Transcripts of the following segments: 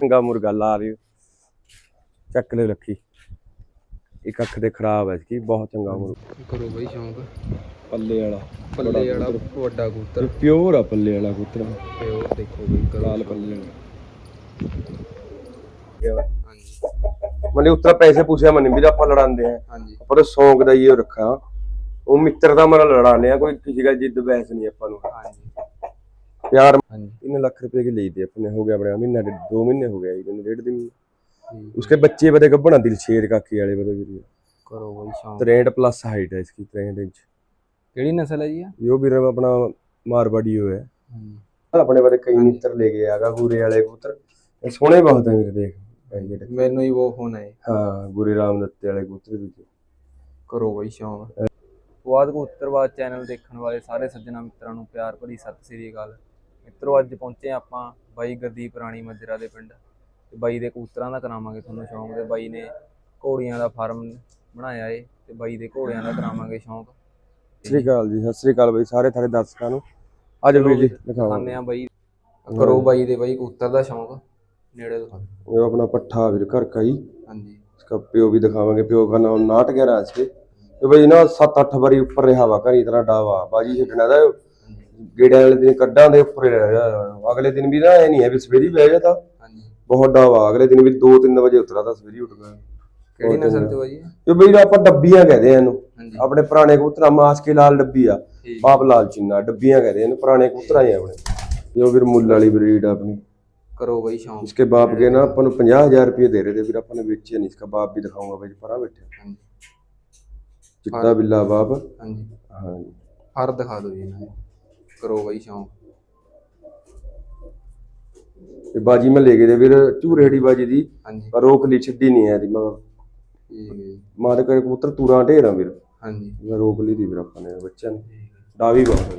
ਚੰਗਾ ਮੁਰਗਾ ਲਾ ਲਿਓ ਚੱਕ ਲੈ ਰੱਖੀ ਇੱਕ ਅੱਖ ਤੇ ਖਰਾਬ ਹੈ ਇਸकी ਬਹੁਤ ਚੰਗਾ ਮੁਰਗਾ। ਕਰੋ ਬਈ ਸ਼ੌਂਕ। ਪੱਲੇ ਵਾਲਾ ਪੱਲੇ ਵਾਲਾ ਵੱਡਾ ਕਬੂਤਰ। ਪਿਓਰ ਆ ਪੱਲੇ ਵਾਲਾ ਕਬੂਤਰ। ਉਹ ਦੇਖੋ ਬਈ ਕਰੋ ਲਾਲ ਪੱਲੇ ਵਾਲਾ। ਹਾਂਜੀ। ਮਨੇ ਉਤਰਾ ਪੈਸੇ ਪੁੱਛਿਆ ਮਨੇ ਵੀ ਆਪਾਂ ਲੜਾਉਂਦੇ ਆ। ਹਾਂਜੀ। ਤਾਂ ਸੌਂਗ ਦਾ ਹੀ ਉਹ ਰੱਖਾ। ਉਹ ਮਿੱਤਰ ਦਾ ਮਨ ਲੜਾਣੇ ਆ ਕੋਈ ਕਿਸੇ ਗੱਲ ਜਿੱਦ ਬਹਿਸ ਨਹੀਂ ਆਪਾਂ ਨੂੰ। ਪਿਆਰ ਹਾਂਜੀ। ਲੱਖ ਰੁਪਏ ਕੀ ਲਈ ਆਪਣੇ ਹੋ ਗਿਆ ਆਪਣੇ ਮਹੀਨਾ ਡੇਢ- ਦੋ ਮਹੀਨੇ ਹੋ ਗਿਆ ਇਹਨੂੰ ਡੇਢ ਦਿਨ। ਉਸਕੇ ਬੱਚੇ ਬਦੇ ਗੱਭਣਾ ਦਿਲ ਸ਼ੇਰ ਕਾਕੀ ਵਾਲੇ ਬਦੇ ਵੀਰੇ। ਕਰੋ ਬਈ ਸ਼ੌਂਕ। 63 ਪਲੱਸ ਹਾਈਟ ਹੈ ਇਸकी 63 ਇੰਚ। ਕਿਹੜੀ ਨਸਲ ਹੈ ਜੀ ਇਹ? ਇਹ ਵੀਰੇ ਆਪਣਾ ਮਾਰਵਾੜੀ ਹੋਇਆ ਹਾਂਜੀ। ਆਪਣੇ ਬਾਰੇ ਕਈ ਮਿੱਤਰ ਲੈ ਕੇ ਆਗਾ ਗੂਰੇ ਵਾਲੇ ਕਬੂਤਰ। ਸੋਹਣੇ ਬਹੁਤ ਹੈ ਵੀਰੇ ਦੇਖ। ਮੈਨੂੰ ਹੀ ਉਹ ਹੋਣਾ ਹੈ। ਹਾਂ ਗੁਰੇ ਰਾਮ ਦੱਤੇ ਵਾਲੇ ਕਬੂਤਰ ਵੀ। ਕਰੋ ਬਈ ਸ਼ੌਂਕ। ਪੁਆਧ ਕਬੂਤਰਵਾਦ ਚੈਨਲ ਦੇਖਣ ਵਾਲੇ ਸਾਰੇ ਸੱਜਣਾ ਮਿੱਤਰਾਂ ਨੂੰ ਪਿਆਰ ਭਰੀ ਸਤਿ ਸ੍ਰੀ ਅਕਾਲ। ਮਿੱਤਰੋ ਅੱਜ ਪਹੁੰਚੇ ਆਪਾਂ ਬਾਈ ਗਰਦੀਪ ਰਾਣੀ ਮੱਜਰਾ ਦੇ ਪਿੰਡ। ਤੇ ਬਾਈ ਦੇ ਕਬੂਤਰਾਂ ਦਾ ਕਰਾਵਾਂਗੇ ਤੁਹਾਨੂੰ ਸ਼ੌਂਕ ਦੇ ਬਾਈ ਨੇ ਘੋੜੀਆਂ ਦਾ ਫਾਰਮ ਬਣਾਇਆ ਏ ਤੇ ਬਾਈ ਦੇ ਘੋੜਿਆਂ ਦਾ ਕਰਾਵਾਂਗੇ ਸ਼ੌਂਕ। ਸਤਿ ਸ੍ਰੀ ਅਕਾਲ ਜੀ ਸਤਿ ਸ੍ਰੀ ਅਕਾਲ ਬਾਈ ਸਾਰੇ ਥਾਰੇ ਦਰਸ਼ਕਾਂ ਨੂੰ। ਅੱਜ ਵੀ ਜੀ ਦਿਖਾਉਂਦੇ ਆ ਬਾਈ। ਕਰੋ ਬਾਈ ਦੇ ਬਾਈ ਕਬੂਤਰ ਦਾ ਸ਼ੌਂਕ ਨੇੜੇ ਦਿਖਾ। ਇਹ ਆਪਣਾ ਪੱਠਾ ਵੀਰ ਘਰ ਕਾ ਹੀ। ਹਾਂਜੀ। ਇਸਕਾ ਪਿਓ ਵੀ ਦਿਖਾਵਾਂਗੇ ਪਿਓ ਦਾ ਨਾਮ 911 ਹੈ ਇਸਕੇ ਤੇ ਬਈ ਨਾ 7-8 ਵਾਰੀ ਉੱਪਰ ਰਿਹਾ ਵਾ ਘਰੀ ਤਰ੍ਹਾਂ ਡਾਵਾ। ਬਾਜੀ ਛੱਡਣਾ ਦਾ ਗੇੜੇ ਵਾਲੇ ਦਿਨ ਕੱਡਾਂ ਦੇ ਉੱਪਰ ਰਿਹਾ ਅਗਲੇ ਦਿਨ ਵੀ ਨਾ ਇਹ ਨਹੀਂ ਹੈ ਵੀ ਸਵੇਰੀ ਬਹਿ ਗਿਆ ਤਾਂ। ਬਹੁਤ ਡਾਵਾ। ਅਗਲੇ ਦਿਨ ਵੀ 2-3 ਵਜੇ ਉਤਰਾ ਤਾਂ ਸਵੇਰੀ ਉੱਠ ਕਿਹੜੀ ਨਸਲ ਤੇ ਬਾਜੀ ਇਹ? ਬਈ ਆਪਾਂ ਡੱਬੀਆਂ ਕਹਦੇ ਆ ਇਹਨੂੰ। ਆਪਣੇ ਪੁਰਾਣੇ ਕਬੂਤਰਾਂ ਮਾਸਕੇ ਲਾਲ ਡੱਬੀ ਆ। ਬਾਪ ਲਾਲ ਚਿੰਨਾ ਡੱਬੀਆਂ ਕਹਦੇ ਇਹਨੂੰ। ਪੁਰਾਣੇ ਕਬੂਤਰਾਂ ਹੀ ਆਪਣੇ। ਜੋ ਵੀਰ ਮੁੱਲ ਵਾਲੀ ਬਰੀਡ ਆਪਣੀ। ਕਰੋ ਬਈ ਸ਼ੌਂਕ। ਇਸਕੇ ਬਾਪ ਕੇ ਨਾ ਆਪਾਂ ਨੂੰ 50000 ਰੁਪਏ ਦੇ ਰਹੇ ਤੇ ਵੀਰ ਆਪਾਂ ਨੇ ਵੇਚਿਆ ਨਹੀਂ। ਇਸਕਾ ਬਾਪ ਵੀ ਦਿਖਾਉਂਗਾ ਬਈ ਪਰਾਂ ਬੈਠੇ ਚਿੱਟਾ ਬਿੱਲਾ ਬਾਪ। ਹਾਂਜੀ। ਹਾਂਜੀ। ਦਿਖਾ ਦਿਓ ਜੀ ਇਹਨਾਂ ਨੂੰ। ਕਰੋ ਬਈ ਸ਼ੌਂਕ। ਇਹ ਬਾਜੀ ਮੈਂ ਲੈ ਗਏ ਦੇ ਵੀਰ ਝੂਰੇੜੀ ਬਾਜੀ ਦੀ। ਹਾਂਜੀ। ਪਰ ਉਹ ਕਲੀ ਛੱਡੀ ਨਹੀਂ ਐ ਦੀ ਮਾਂ ਠੀਕ ਮਾਂ ਦੇ ਕਰੇ ਕਬੂਤਰ ਤੂਰਾਂ ਢੇਰਾਂ ਵੀਰ। ਹਾਂਜੀ। ਮੈਂ ਰੋਕ ਲਈ ਦੀ ਵੀਰ ਆਪਾਂ ਨੇ ਬੱਚਿਆਂ ਨੂੰ। ਡਾਵੀ ਬਾਪ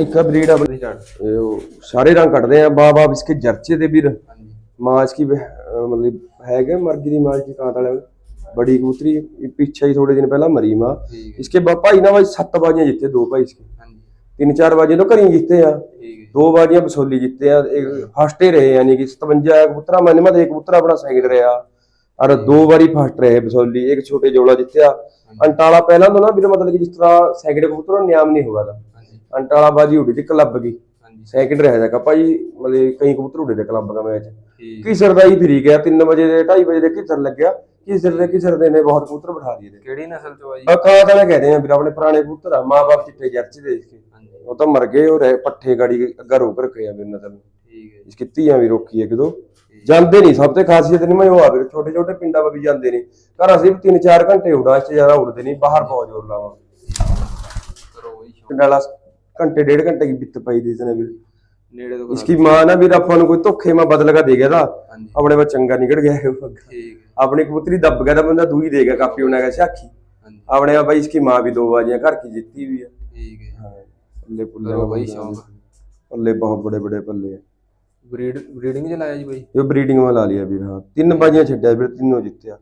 ਇੱਕ ਆ ਬਰੀਡ ਆਪਣੀ ਇਹ ਉਹ ਸਾਰੇ ਰੰਗ ਕੱਢਦੇ ਆ ਬਾਪ ਬਾਪ ਇਸਕੇ ਜਰਚੇ ਦੇ ਵੀਰ। ਹਾਂਜੀ। ਮਾਂ ਇਸਕੀ ਮਤਲਬ ਹੈਗੇ ਮਰਗੀ ਦੀ ਮਾਂ ਇਸਕੀ ਕਾਂਤ ਵਾਲੇ बड़ी कबूतरी ये पीछे ही थोड़े दिन पहला मरी माँ ਠੀਕ ਹੈ इसके बा- भाई ना भाई सत्त बाजियां जीते दो भाई इसके ਹਾਂਜੀ तीन चार बाजियां तो घरी जीते हैं ਠੀਕ ਹੈ दो बाजियां बसोली जीते हैं एक फर्स्ट ही रहे यानी कि सतवंजा कबूतरा मैंने मत एक कबूतरा अपना सैकिंड रहा और दो बारी फर्स्ट रहे बसोली एक छोटे जोड़ा जितया अंटाला पहला तो ना भी मतलब कि जिस तरह सैकिंड कबूतर का नियम नहीं हुआ था ਹਾਂਜੀ अंटाला बाजी उड़ी थी क्लब की ਹਾਂਜੀ ਸੈਕਿੰਡ ਰਹਿ ਜਾਗਾ ਭਾਈ ਮਤਲਬ ਕਈ ਕਬੂਤਰ ਉੜੇ ਦੇ ਕਲੱਬ ਦਾ ਮੈਚ ਠੀਕ ਕਿਸਰ ਦਾ ਹੀ ਫਰੀ ਗਿਆ 3 ਵਜੇ ਦੇ 2:30 ਵਜੇ ਦੇ ਕਿਸਰ ਲੱਗਿਆ ਕਿਸਰ ਦੇ ਕਿਸਰ ਦੇ ਨੇ? ਬਹੁਤ ਕਬੂਤਰ ਬਿਠਾ ਦਿਏ ਨੇ। ਕਿਹੜੀ ਨਸਲ ਚੋਂ ਆ ਜੀ? ਅਕਾਤ ਆ ਵੀਰ ਆਪਣੇ ਪੁਰਾਣੇ ਕਬੂਤਰ ਆ ਮਾਪੇ ਚਿੱਟੇ ਜਰਚ ਦੇ ਇਸ ਹਾਂਜੀ। ਉਹ ਤਾਂ ਮਰ ਗਏ ਉਹ ਰਹਿ- ਪੱਠੇ ਗਾੜੀ ਅੱਗਾ ਰੋਕ ਰੱਖੇ ਆ ਵੀਰ ਠੀਕ ਹੈ ਜੀ। ਇਸ ਕਿੱਤੀਆਂ ਵੀ ਰੋਕੀ ਹੈ ਕਿਦੋਂ? ਜਾਂਦੇ ਨਹੀਂ ਸਭ ਤੇ ਖਾਸੀਅਤ ਨਹੀਂ ਮੈਂ ਉਹ ਆ ਵੀਰ ਛੋਟੇ ਛੋਟੇ ਪਿੰਡਾਂ ਵਿੱਚ ਜਾਂਦੇ ਨੇ। ਘਰ ਅਸੀਂ 3-4 ਘੰਟੇ ਉਡਾ ਇਸ 'ਚ ਜ਼ਿਆਦਾ ਉੜਦੇ ਨਹੀਂ ਬਾਹਰ ਬਹੁਤ ਜ਼ੋਰ ਲਾਵਾਂ। ਕਰੋ ਬਈ ਪਿੰਡ ਵਾਲਾ ਘੰਟੇ ਡੇਢ ਘੰਟੇ ਕੀ ਬਿੱਤ ਪਈ ਦੀ ਜਨੇ ਨੇੜੇ ਤੋਂ ਕਰਾ। ਦਿਓ। ਮਾਂ ਨਾ ਵੀ ਆਪਾਂ ਨੂੰ ਕੋਈ ਧੋਖੇ ਮਾ ਬਦਲ ਕੇ ਦੇ ਗਿਆ ਦਾ ਆਪਣੇ ਬਾ ਚੰਗਾ ਨਿਕਲ ਗਿਆ ਠੀਕ अपनी कबूतरी दब गया था बंदा दू ही देगा काफी उन्हें कैसे आखी अपने भाई इसकी माँ भी दो बाजियां घर की जीती हुई है ठीक है हाँ, पल्ले पुल्ले भाई शौक पल्ले बहुत बड़े बड़े पल्ले हैं ब्रीड ब्रीडिंग ਚ ਲਾਇਆ ਜੀ ਬਾਈ ਇਹ ਬਰੀਡਿੰਗ ਵਾਲਾ ਲਾ ਲਿਆ ਵੀਰ ਹਾਂ ਤਿੰਨ ਬਾਜੀਆਂ ਛੱਡਿਆ ਵੀਰ ਤਿੰਨੋਂ ਜਿੱਤਿਆ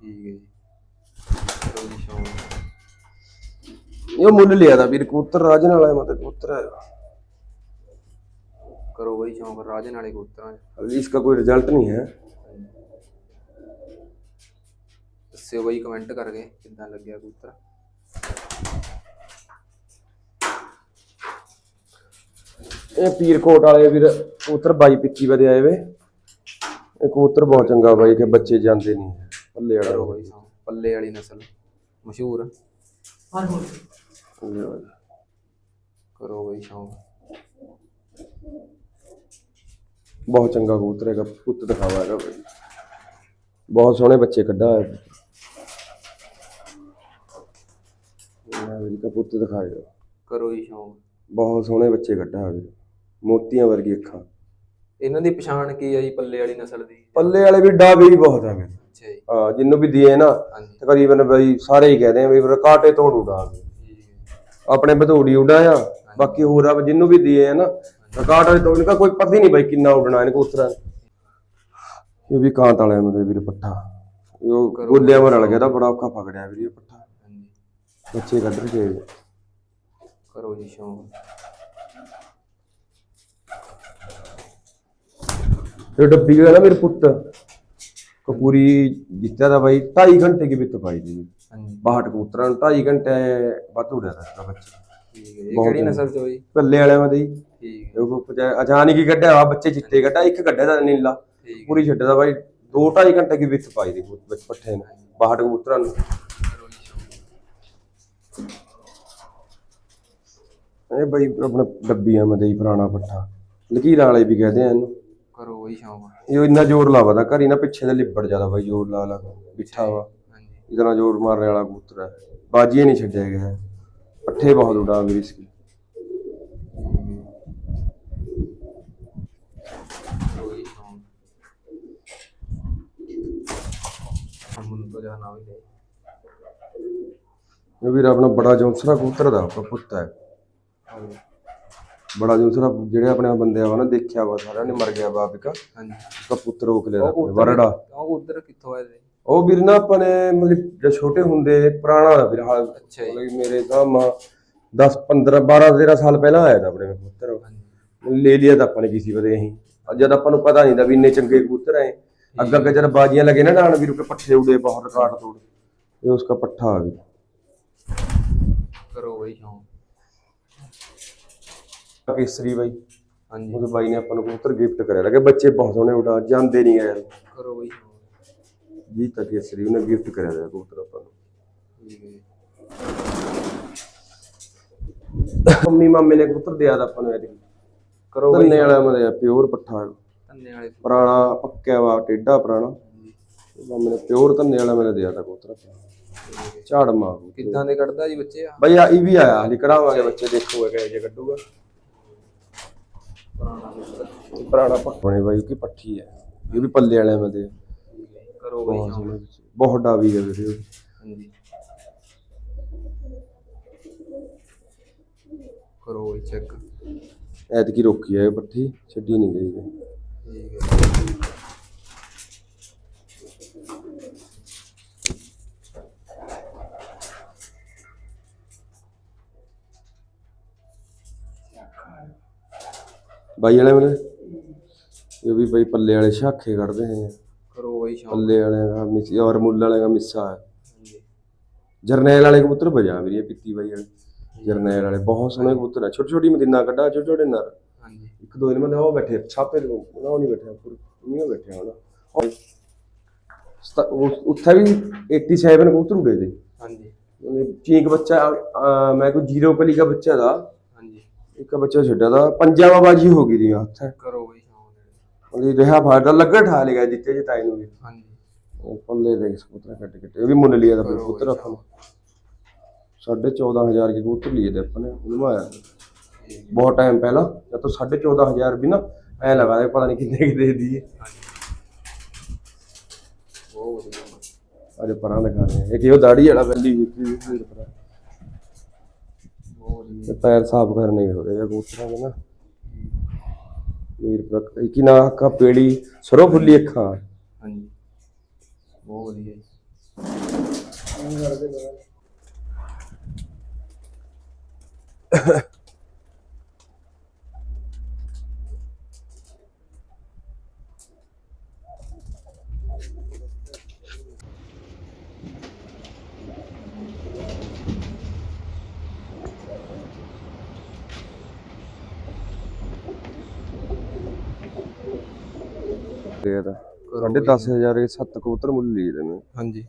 ਠੀਕ ਹੈ ਜੀ ਕਰੋ ਜੀ ਸ਼ੌਕ ਇਹ ਮੁੱਲ ਲਿਆ ਦਾ ਵੀਰ ਕਬੂਤਰ ਰਾਜਨ ਵਾਲਾ ਹੈ ਮਤਲਬ ਕਬੂਤਰ ਹੈ ਕਰੋ ਬਾਈ ਸ਼ੌਕ ਰਾਜਨ ਵਾਲੇ ਕਬੂਤਰਾਂ 'ਚ। अभी इसका कोई रिजल्ट नहीं है ਦੱਸਿਓ ਬਾਈ ਕਮੈਂਟ ਕਰਕੇ ਕਿੱਦਾਂ ਲੱਗਿਆ ਕਬੂਤਰ? ਇਹ ਪੀਰਕੋਟ ਵਾਲੇ ਵੀਰ ਕਬੂਤਰ ਬਾਈ ਪਿੱਛੀ ਵਦੇ ਆਏ ਵੇ। ਇਹ ਕਬੂਤਰ ਬਹੁਤ ਚੰਗਾ ਬਾਈ ਕਿ ਬੱਚੇ ਜਾਂਦੇ ਨਹੀਂ ਪੱਲੇ ਵਾਲਾ ਬਾਈ ਪੱਲੇ ਵਾਲੀ ਨਸਲ ਮਸ਼ਹੂਰ। ਆ। ਪੱਲੇ ਵਾਲਾ। ਕਰੋ ਬਾਈ ਸ਼ੌਂਕ ਬਹੁਤ ਚੰਗਾ ਕਬੂਤਰ ਹੈਗਾ ਪੁੱਤ ਦਿਖਾਵਾ ਹੈਗਾ ਬਾਈ। ਬਹੁਤ ਸੋਹਣੇ ਬੱਚੇ ਕੱਢਾ ਹੈ ਇਹ ਵੀਰ ਦਾ ਪੁੱਤ ਦਿਖਾਏਗਾ ਕਰੋ ਜੀ ਸ਼ੌਂਕ। ਬਹੁਤ ਸੋਹਣੇ ਬੱਚੇ ਕੱਢਾ ਹੈ ਵੀਰ ਮੋਤੀਆਂ ਵਰਗੀ ਅੱਖਾਂ। ਇਹਨਾਂ ਦੀ ਪਛਾਣ ਕੀ ਆ ਜੀ ਪੱਲੇ ਵਾਲੀ ਨਸਲ ਦੀ? ਪੱਲੇ ਵਾਲੇ ਵੀ ਡਾਵੇ ਵੀ ਬਹੁਤ ਆ ਵੀਰ ਅੱਛਾ ਜੀ। ਹਾਂ ਜਿੰਨੂੰ ਵੀ ਦੀਏ ਨਾ ਹਾਂਜੀ। ਤਕਰੀਬਨ ਬਈ ਸਾਰੇ ਹੀ ਕਹਦੇ ਆ ਵੀ ਵੀਰ ਕਾਟੇ ਤੋਂ ਉਡਾ ਹੈ ਆਪਣੇ ਬਧੂੜੀ ਉਡਾਇਆ ਬਾਕੀ ਹੋਰ ਆ ਜਿੰਨੂੰ ਵੀ ਦੀਏ ਆ ਨਾ ਕਾਟ ਵਾਲੇ ਤੋਂ ਇਨਕਾ ਕੋਈ ਪਤਾ ਹੀ ਨਹੀਂ ਬਈ ਕਿੰਨਾ ਉਡਣਾ ਇਹਨੇ ਕਬੂਤਰਾਂ ਨੇ। ਇਹ ਵੀ ਕਾਂਤ ਵਾਲਿਆਂ ਦੇ ਵੀਰ ਪੱਠਾ। ਇਹ ਉਹ ਗੋਲਿਆਂ ਮਰ ਰਲ ਗਿਆ ਤਾਂ ਬੜਾ ਔਖਾ ਪਕੜਿਆ ਵੀਰ ਇਹ ਪੱਠਾ। ਬੱਚੇ ਕੱਢ ਰਹੇ ਜੀ ਕਰੋ ਜੀ ਸ਼ੌਂਕ। ਇਹ ਡੱਬੀ ਗਿਆ ਨਾ ਮੇਰੇ ਪੁੱਤ ਕਪੂਰੀ ਜਿੱਤਿਆ ਦਾ ਬਾਈ 2.5 ਘੰਟੇ ਕੀ ਬਿੱਤ ਪਾਈ ਦੀ ਹਾਂਜੀ। ਬਾਹਟ ਕਬੂਤਰਾਂ ਨੂੰ 2.5 ਘੰਟੇ ਵੱਧ ਉੜਿਆ ਦਾ ਬੱਚਾ ਠੀਕ ਹੈ ਇਹ ਕਿਹੜੀ ਨਸਲ ਚ ਹੋਈ? ਪੱਲੇ ਵਾਲਿਆਂ ਮਦੇ ਹੀ ਠੀਕ ਹੈ। ਉਹ ਪਜਾ- ਅਚਾਨਕ ਹੀ ਕੱਢਿਆ ਵਾ ਬੱਚੇ ਚਿੱਟੇ ਕੱਢਿਆ ਇੱਕ ਕੱਢਿਆ ਦਾ ਨੀਲਾ ਠੀਕ ਪੂਰੀ ਛੱਡਦਾ ਬਾਈ 2.5 ਘੰਟੇ ਕੀ ਬਿੱਤ ਪਾਈ ਦੀ ਵਿੱਚ ਪੱਠੇ ਨੂੰ ਬਾਹਟ ਕਬੂਤਰਾਂ ਨੂੰ ਕਰੋ ਜੀ ਸ਼ੌਂਕ ਇਹ ਬਾਈ ਆਪਣਾ ਡੱਬੀਆਂ ਮਦੇ ਹੀ ਪੁਰਾਣਾ ਪੱਠਾ। ਲਕੀਰਾਂ ਵਾਲੇ ਵੀ ਕਹਦੇ ਆ ਇਹਨੂੰ। ਕਰੋ ਬਈ ਸ਼ੌਂਕ। ਇਹ ਇੰਨਾ ਜ਼ੋਰ ਲਾਵਦਾ ਘਰੀ ਨਾ ਪਿੱਛੇ ਦੇ ਲਿਬੜ ਜ਼ਿਆਦਾ ਬਾਈ ਜ਼ੋਰ ਲਾ ਲਾ। ਬਿੱਠਾ ਵਾ। ਹਾਂਜੀ। ਇਤਨਾ ਜ਼ੋਰ ਮਾਰਨੇ ਵਾਲਾ ਕਬੂਤਰ ਹੈ ਬਾਜੀਏ ਨਹੀਂ ਛੱਡਿਆ ਗਿਆ। ਹੈ। ਪੱਠੇ ਬਹੁਤ ਉਡਾ ਮੇਰੀ ਕਰੋ ਜੀ ਸ਼ੌਂਕ। ਹਮ ਤੋਂ ਜਾਣਾ ਵੀ ਲੈ ਇਹ ਆਪਣਾ ਬੜਾ ਜੌਂਸਰਾ ਕਬੂਤਰ ਦਾ ਆਪਣਾ ਪੁੱਤ ਹੈ। ਬੜਾ ਜੌਂਸਰਾ ਜਿਹੜੇ ਆਪਣੇ ਬੰਦੇ ਆ ਨਾ ਦੇਖਿਆ ਵਾ ਸਾਰਿਆਂ ਨੇ ਮਰ ਗਿਆ ਬਾਪ ਇੱਕ ਹਾਂਜੀ। ਉਸਦਾ ਪੁੱਤਰ ਰੋਕ ਲਿਆ ਆਪਣੇ ਵਰੜਾ। ਉਹ ਉਧਰ ਕਿੱਥੋਂ ਆਏ ਸੀ? ਉਹ ਵੀਰ ਨਾ ਆਪਣੇ ਮਤਲਬ ਜਦ ਛੋਟੇ ਹੁੰਦੇ ਪੁਰਾਣਾ ਦਾ ਵੀਰ ਹਾਲ। ਅੱਛਾ ਜੀ। ਮਤਲਬ ਮੇਰੇ ਤਾਂ ਮਾਂ 10 15 12 13 ਸਾਲ ਪਹਿਲਾਂ ਆਇਆ ਤਾਂ ਆਪਣੇ ਹਾਂਜੀ। ਲੈ ਲਿਆ ਤਾਂ ਆਪਾਂ ਨੇ ਕਿਸੇ ਵਦੇ ਅਸੀਂ। ਅੱਜ ਜਦ ਆਪਾਂ ਨੂੰ ਪਤਾ ਨਹੀਂ ਦਾ ਵੀ ਇੰਨੇ ਚੰਗੇ ਕਬੂਤਰ ਆਏ ਅੱਗੇ ਅੱਗੇ ਜਦ ਬਾਜੀਆਂ ਲਗੇ ਨਾ ਡਾਣ ਵੀਰ ਕੇ ਪੱਠੇ ਉੜੇ ਬਹੁਤ ਕਾਟ ਤੋੜ। ਇਹ ਉਸਕਾ ਪੱਠਾ ਆ ਗਿਆ। ਕਰੋ ਬਈ ਸ਼ੌਂਕ। ਕੇਸਰੀ ਬਾਈ। ਹਾਂਜੀ। ਉਹਦੇ ਬਾਈ ਨੇ ਆਪਾਂ ਨੂੰ ਕਬੂਤਰ ਗਿਫਟ ਕਰਿਆ। ਲਗੇ ਬੱਚੇ ਬਹੁਤ ਸੋਹਣੇ ਉਡਾ ਜਾਂਦੇ ਨਹੀਂ ਯਾਰ ਕਰੋ ਬਈ। ਜੀ ਤਾਂ ਕੇਸਰੀ ਉਹਨੇ ਗਿਫਟ ਕਰਿਆ ਦਾ ਕਬੂਤਰ ਆਪਾਂ ਨੂੰ। ਮੰਮੀ ਮਾਮੇ ਨੇ ਕਬੂਤਰ ਦਿਆ ਦਾ ਆਪਾਂ ਨੂੰ ਐਤਕੀ। ਕਰੋ ਬਈ। ਧੰਨੇ ਵਾਲਾ ਮਦੇ ਪਿਓਰ ਪੱਠਾ। ਧੰਨੇ ਵਾਲੇ ਪੁਰਾਣਾ ਪੱਕਿਆ ਵਾ ਟੇਡਾ ਪੁਰਾਣਾ। ਮਾਮੇ ਨੇ ਪਿਓਰ ਧੰਨੇ ਵਾਲਾ ਮੇਰੇ ਦਿਆ ਦਾ ਕਬੂਤਰ ਆਪਾਂ। ਝਾੜ ਮਾਰ। ਕਿੱਦਾਂ ਦੇ ਕੱਢਦਾ ਜੀ ਬੱਚੇ ਆ? ਬਈ ਆ ਇਹ ਵੀ ਆਇਆ ਹਲੀ ਕਢਾਵਾਂਗੇ ਬੱਚੇ ਦੇਖੋ ਇਹ ਜੇ ਕੱਢੂਗਾ। ਪੁਰਾਣਾ ਪੱਟਣੇ ਬਾਈ ਕੀ ਪੱਠੀ ਹੈ। ਇਹ ਵੀ ਪੱਲੇ ਵਾਲਿਆਂ ਮਦੇ ਕਰੋ ਬਈ ਬਹੁਤ ਸੋਹਣੇ ਬੱਚੇ। ਬਹੁਤ ਡਾਵੀ ਹੈ ਵੀਰੇ ਹਾਂਜੀ। ਕਰੋ ਬਈ ਚੈੱਕ ਐਤਕੀ ਰੋਕੀ ਹੈ ਇਹ ਪੱਠੀ ਛੱਡੀ ਨਹੀਂ ਗਈ। ਇਹ। ਠੀਕ ਹੈ ਬਾਈ ਵਾਲੇ? ਮਲੇ ਇਹ ਵੀ ਬਾਈ ਪੱਲੇ ਵਾਲੇ ਸ਼ਾਖੇ ਕੱਢਦੇ ਹੈ ਕਰੋ ਬਈ ਸ਼ੌਂਕ। ਪੱਲੇ ਵਾਲੇ ਦਾ ਮਿਸ ਔਰ ਮੁੱਲ ਵਾਲੇ ਦਾ ਮਿੱਸਾ ਹੈ। ਜਰਨੈਲ ਵਾਲੇ ਕਬੂਤਰ ਬਜਾ ਵੀਰੇ ਪਿੱਤੀ ਬਾਈ ਵਾਲੇ। ਜਰਨੈਲ ਵਾਲੇ ਬਹੁਤ ਸੋਹਣੇ ਕਬੂਤਰ ਹੈ ਛੋਟੀ ਛੋਟੀ ਮਦੀਨਾ ਕੱਢਾ ਛੋਟੇ ਛੋਟੇ ਨਰ। ਹਾਂਜੀ। ਇੱਕ ਦੋ ਇਹਨਾਂ ਦੇ ਉਹ ਬੈਠੇ ਛਾਪੇ ਦੇ ਉਹ ਨਹੀਂ ਬੈਠੇ ਪੂਰੇ ਨਹੀਂ ਹੁਣ। ਉਹ ਸਤ- ਉਹ- ਉੱਥੇ ਵੀ 87 ਕਬੂਤਰ ਉੜੇ ਦੇ। ਹਾਂਜੀ। ਉਹਨੇ ਚੀਕ ਬੱਚਾ ਮੈਂ ਕੋਈ ਜ਼ੀਰੋ ਪਲੀ ਦਾ ਬੱਚਾ ਦਾ। ਹਾਂਜੀ। ਇੱਕ ਬੱਚਾ ਛੱਡਿਆ ਦਾ। ਪੰਜਾਬਾ ਬਾਜੀ ਹੋ ਗਈ ਦੀ ਹੱਥ ਕਰੋ ਉਹਦੀ ਰਿਹਾ ਫਾਇਦਾ ਲੱਗਾ ਠਾ ਲਿਆ ਜਿੱਤੇ ਜਿਤਾਈ ਨੂੰ ਵੀ। ਹਾਂਜੀ। ਉਹ ਪੱਲੇ ਦੇ ਕਬੂਤਰ ਕੱਟ ਕੱਟ। ਇਹ ਵੀ ਮੁੱਲ ਲਿਆ ਦਾ ਕਬੂਤਰ ਆਪਾਂ ਨੂੰ। 14000 ਕੇ ਕਬੂਤਰ ਲਿਏ ਆਪਾਂ ਨੇ ਉਹਨਵਾਇਆ ਬਹੁਤ ਟਾਈਮ ਪਹਿਲਾਂ ਜਦ ਤੋਂ 14000 ਵੀ ਨਾ ਐ ਲਗਾ ਦੇ ਪਤਾ ਨਹੀਂ ਕਿੰਨੇ ਕਿ ਦੇ ਦਈਏ। ਅਰੇ ਪਰਾਂ ਲਗਾ ਰਹੇ ਇਹ ਕਿ ਉਹ ਦਾੜੀ ਵਾਲਾ ਬੰਦੀ ਜੀ ਪੈਰ ਸਾਫ਼ ਕਰਨੇ ਹੋ ਰਹੇ ਕਬੂਤਰਾਂ ਦੇ ਨਾ। ਮੇਰ ਪ੍ਰਕ ਕੀ ਨਾ ਅੱਖਾਂ ਪੇੜੀ ਸਰੋ ਫੁੱਲੀ ਅੱਖਾਂ ਹਾਂਜੀ ਬਹੁਤ ਵਧੀਆ ਜੀ ਕਰਦੇ ਬਰਾ ये था साढ़े दस हजार के सात कबूतर मुल लिए थे मैं हाँ जी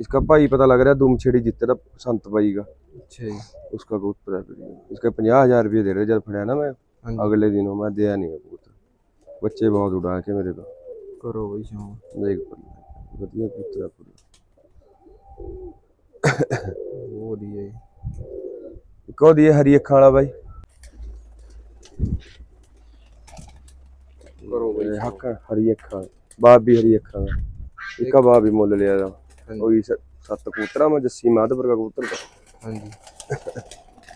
इसका भाई पता लग रहा है दुम छेड़ी जीते था संत भाई का अच्छा जी उसका कबूतर है फिर इसका पंजाह हजार रुपये दे रहे जब फड़ाया ना मैं अगले दिनों मैं दिया नहीं कबूतर बच्चे बहुत उड़ा के मेरे को करो भाई शौक देख ਵਧੀਆ ਕਬੂਤਰ ਆਪਣਾ ਉਹ ਦੀ ਹੈ ਇੱਕ ਉਹ ਦੀ ਹਰੀ ਅੱਖਾਂ ਵਾਲਾ ਬਾਈ ਹੱਕ ਹਰੀ ਅੱਖਾਂ ਬਾਪ ਵੀ ਹਰੀ ਅੱਖਾਂ ਦਾ ਇੱਕਾ ਬਾਪ ਵੀ ਮੁੱਲ ਲਿਆ ਦਾ ਉਹੀ ਸੱਤ ਕਬੂਤਰਾਂ ਮੈਂ ਜੱਸੀ ਮਾਧਪੁਰ ਦਾ ਕਬੂਤਰ ਦਾ। ਹਾਂਜੀ।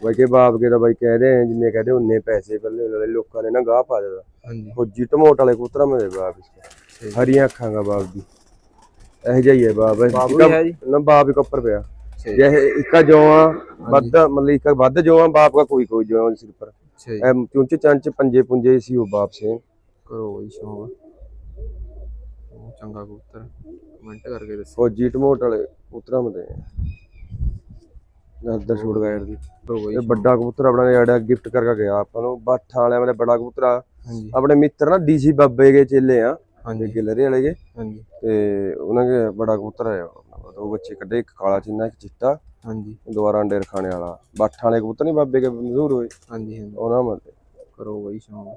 ਬਾਈ ਕੇ ਬਾਪ ਕੇ ਤਾਂ ਬਾਈ ਕਹਦੇ ਆ ਜਿੰਨੇ ਕਹਦੇ ਉਹਨੇ ਪੈਸੇ ਪੱਲੇ ਉਹਨਾਂ ਲੋਕਾਂ ਨੇ ਨਾ ਗਾਹ ਪਾ ਦਿੱਤਾ। ਹਾਂਜੀ। ਫੌਜੀ ਟਮੋਟ ਵਾਲੇ ਕਬੂਤਰਾਂ ਮੇਰੇ ਬਾਪ ਇਸ ਹਰੀਆਂ ਅੱਖਾਂ ਦਾ ਬਾਪ ਜੀ। ਇਹ ਜਾਈ ਹੈ ਬਾਪ। ਨਾ ਬਾਪ ਇੱਕ ਉੱਪਰ ਪਿਆ। ਜੇ ਇੱਕਾ ਜੋਆ ਵੱਧ ਮਤਲਬ ਇੱਕ ਵੱਧ ਜੋਆ ਬਾਪ ਦਾ ਕੋਈ ਕੋਈ ਜੋਆ ਸਿਰ ਪਰ ਇਹ ਚੁੰਚ ਚੰਚ ਪੰਜੇ ਪੁੰਜੇ ਸੀ ਉਹ ਬਾਪ ਸੇ। ਕਰੋ ਬਈ ਸ਼ੌਂਕ। ਚੰਗਾ ਕਬੂਤਰ ਕਮੈਂਟ ਕਰਕੇ ਦੱਸੋ। ਜੀਟ ਮੋਟ ਵਾਲੇ ਕਬੂਤਰਾਂ ਮਦੇ ਨਦਰ ਸ਼ੂਟ ਗਾਇਰ ਦੀ ਇਹ ਵੱਡਾ ਕਬੂਤਰ ਆਪਣਾ ਜਿਹੜਾ ਗਿਫਟ ਕਰਕੇ ਗਿਆ। ਆਪਾਂ ਨੂੰ ਬਾਠਾ ਵਾਲਿਆਂ ਵਾਲੇ ਬੜਾ ਕਬੂਤਰ ਆ। ਆਪਣੇ ਮਿੱਤਰ ਨਾ ਡੀਸੀ ਬਾਬੇ ਦੇ ਚੇਲੇ ਆ। ਹਾਂਜੀ। ਗਿਲਰੇ ਵਾਲੇ ਦੇ ਹਾਂਜੀ। ਤੇ ਉਹਨਾਂ ਦੇ ਬੜਾ ਕਬੂਤਰ ਆ। ਉਹ ਬੱਚੇ ਕੱਢੇ ਇੱਕ ਕਾਲਾ ਚਿੰਨਾ ਇੱਕ ਚਿੱਟਾ। ਹਾਂਜੀ। ਦੁਬਾਰਾ ਅੰਡੇ ਰਖਾਣੇ ਵਾਲਾ। ਬਾਠਾ ਵਾਲੇ ਕਬੂਤਰ ਨਹੀਂ ਬਾਬੇ ਕੇ ਮਸ਼ਹੂਰ ਹੋਏ। ਹਾਂਜੀ ਹਾਂਜੀ। ਉਹਨਾਂ ਮਤੇ ਕਰੋ ਬਈ ਸ਼ੌਂਕ।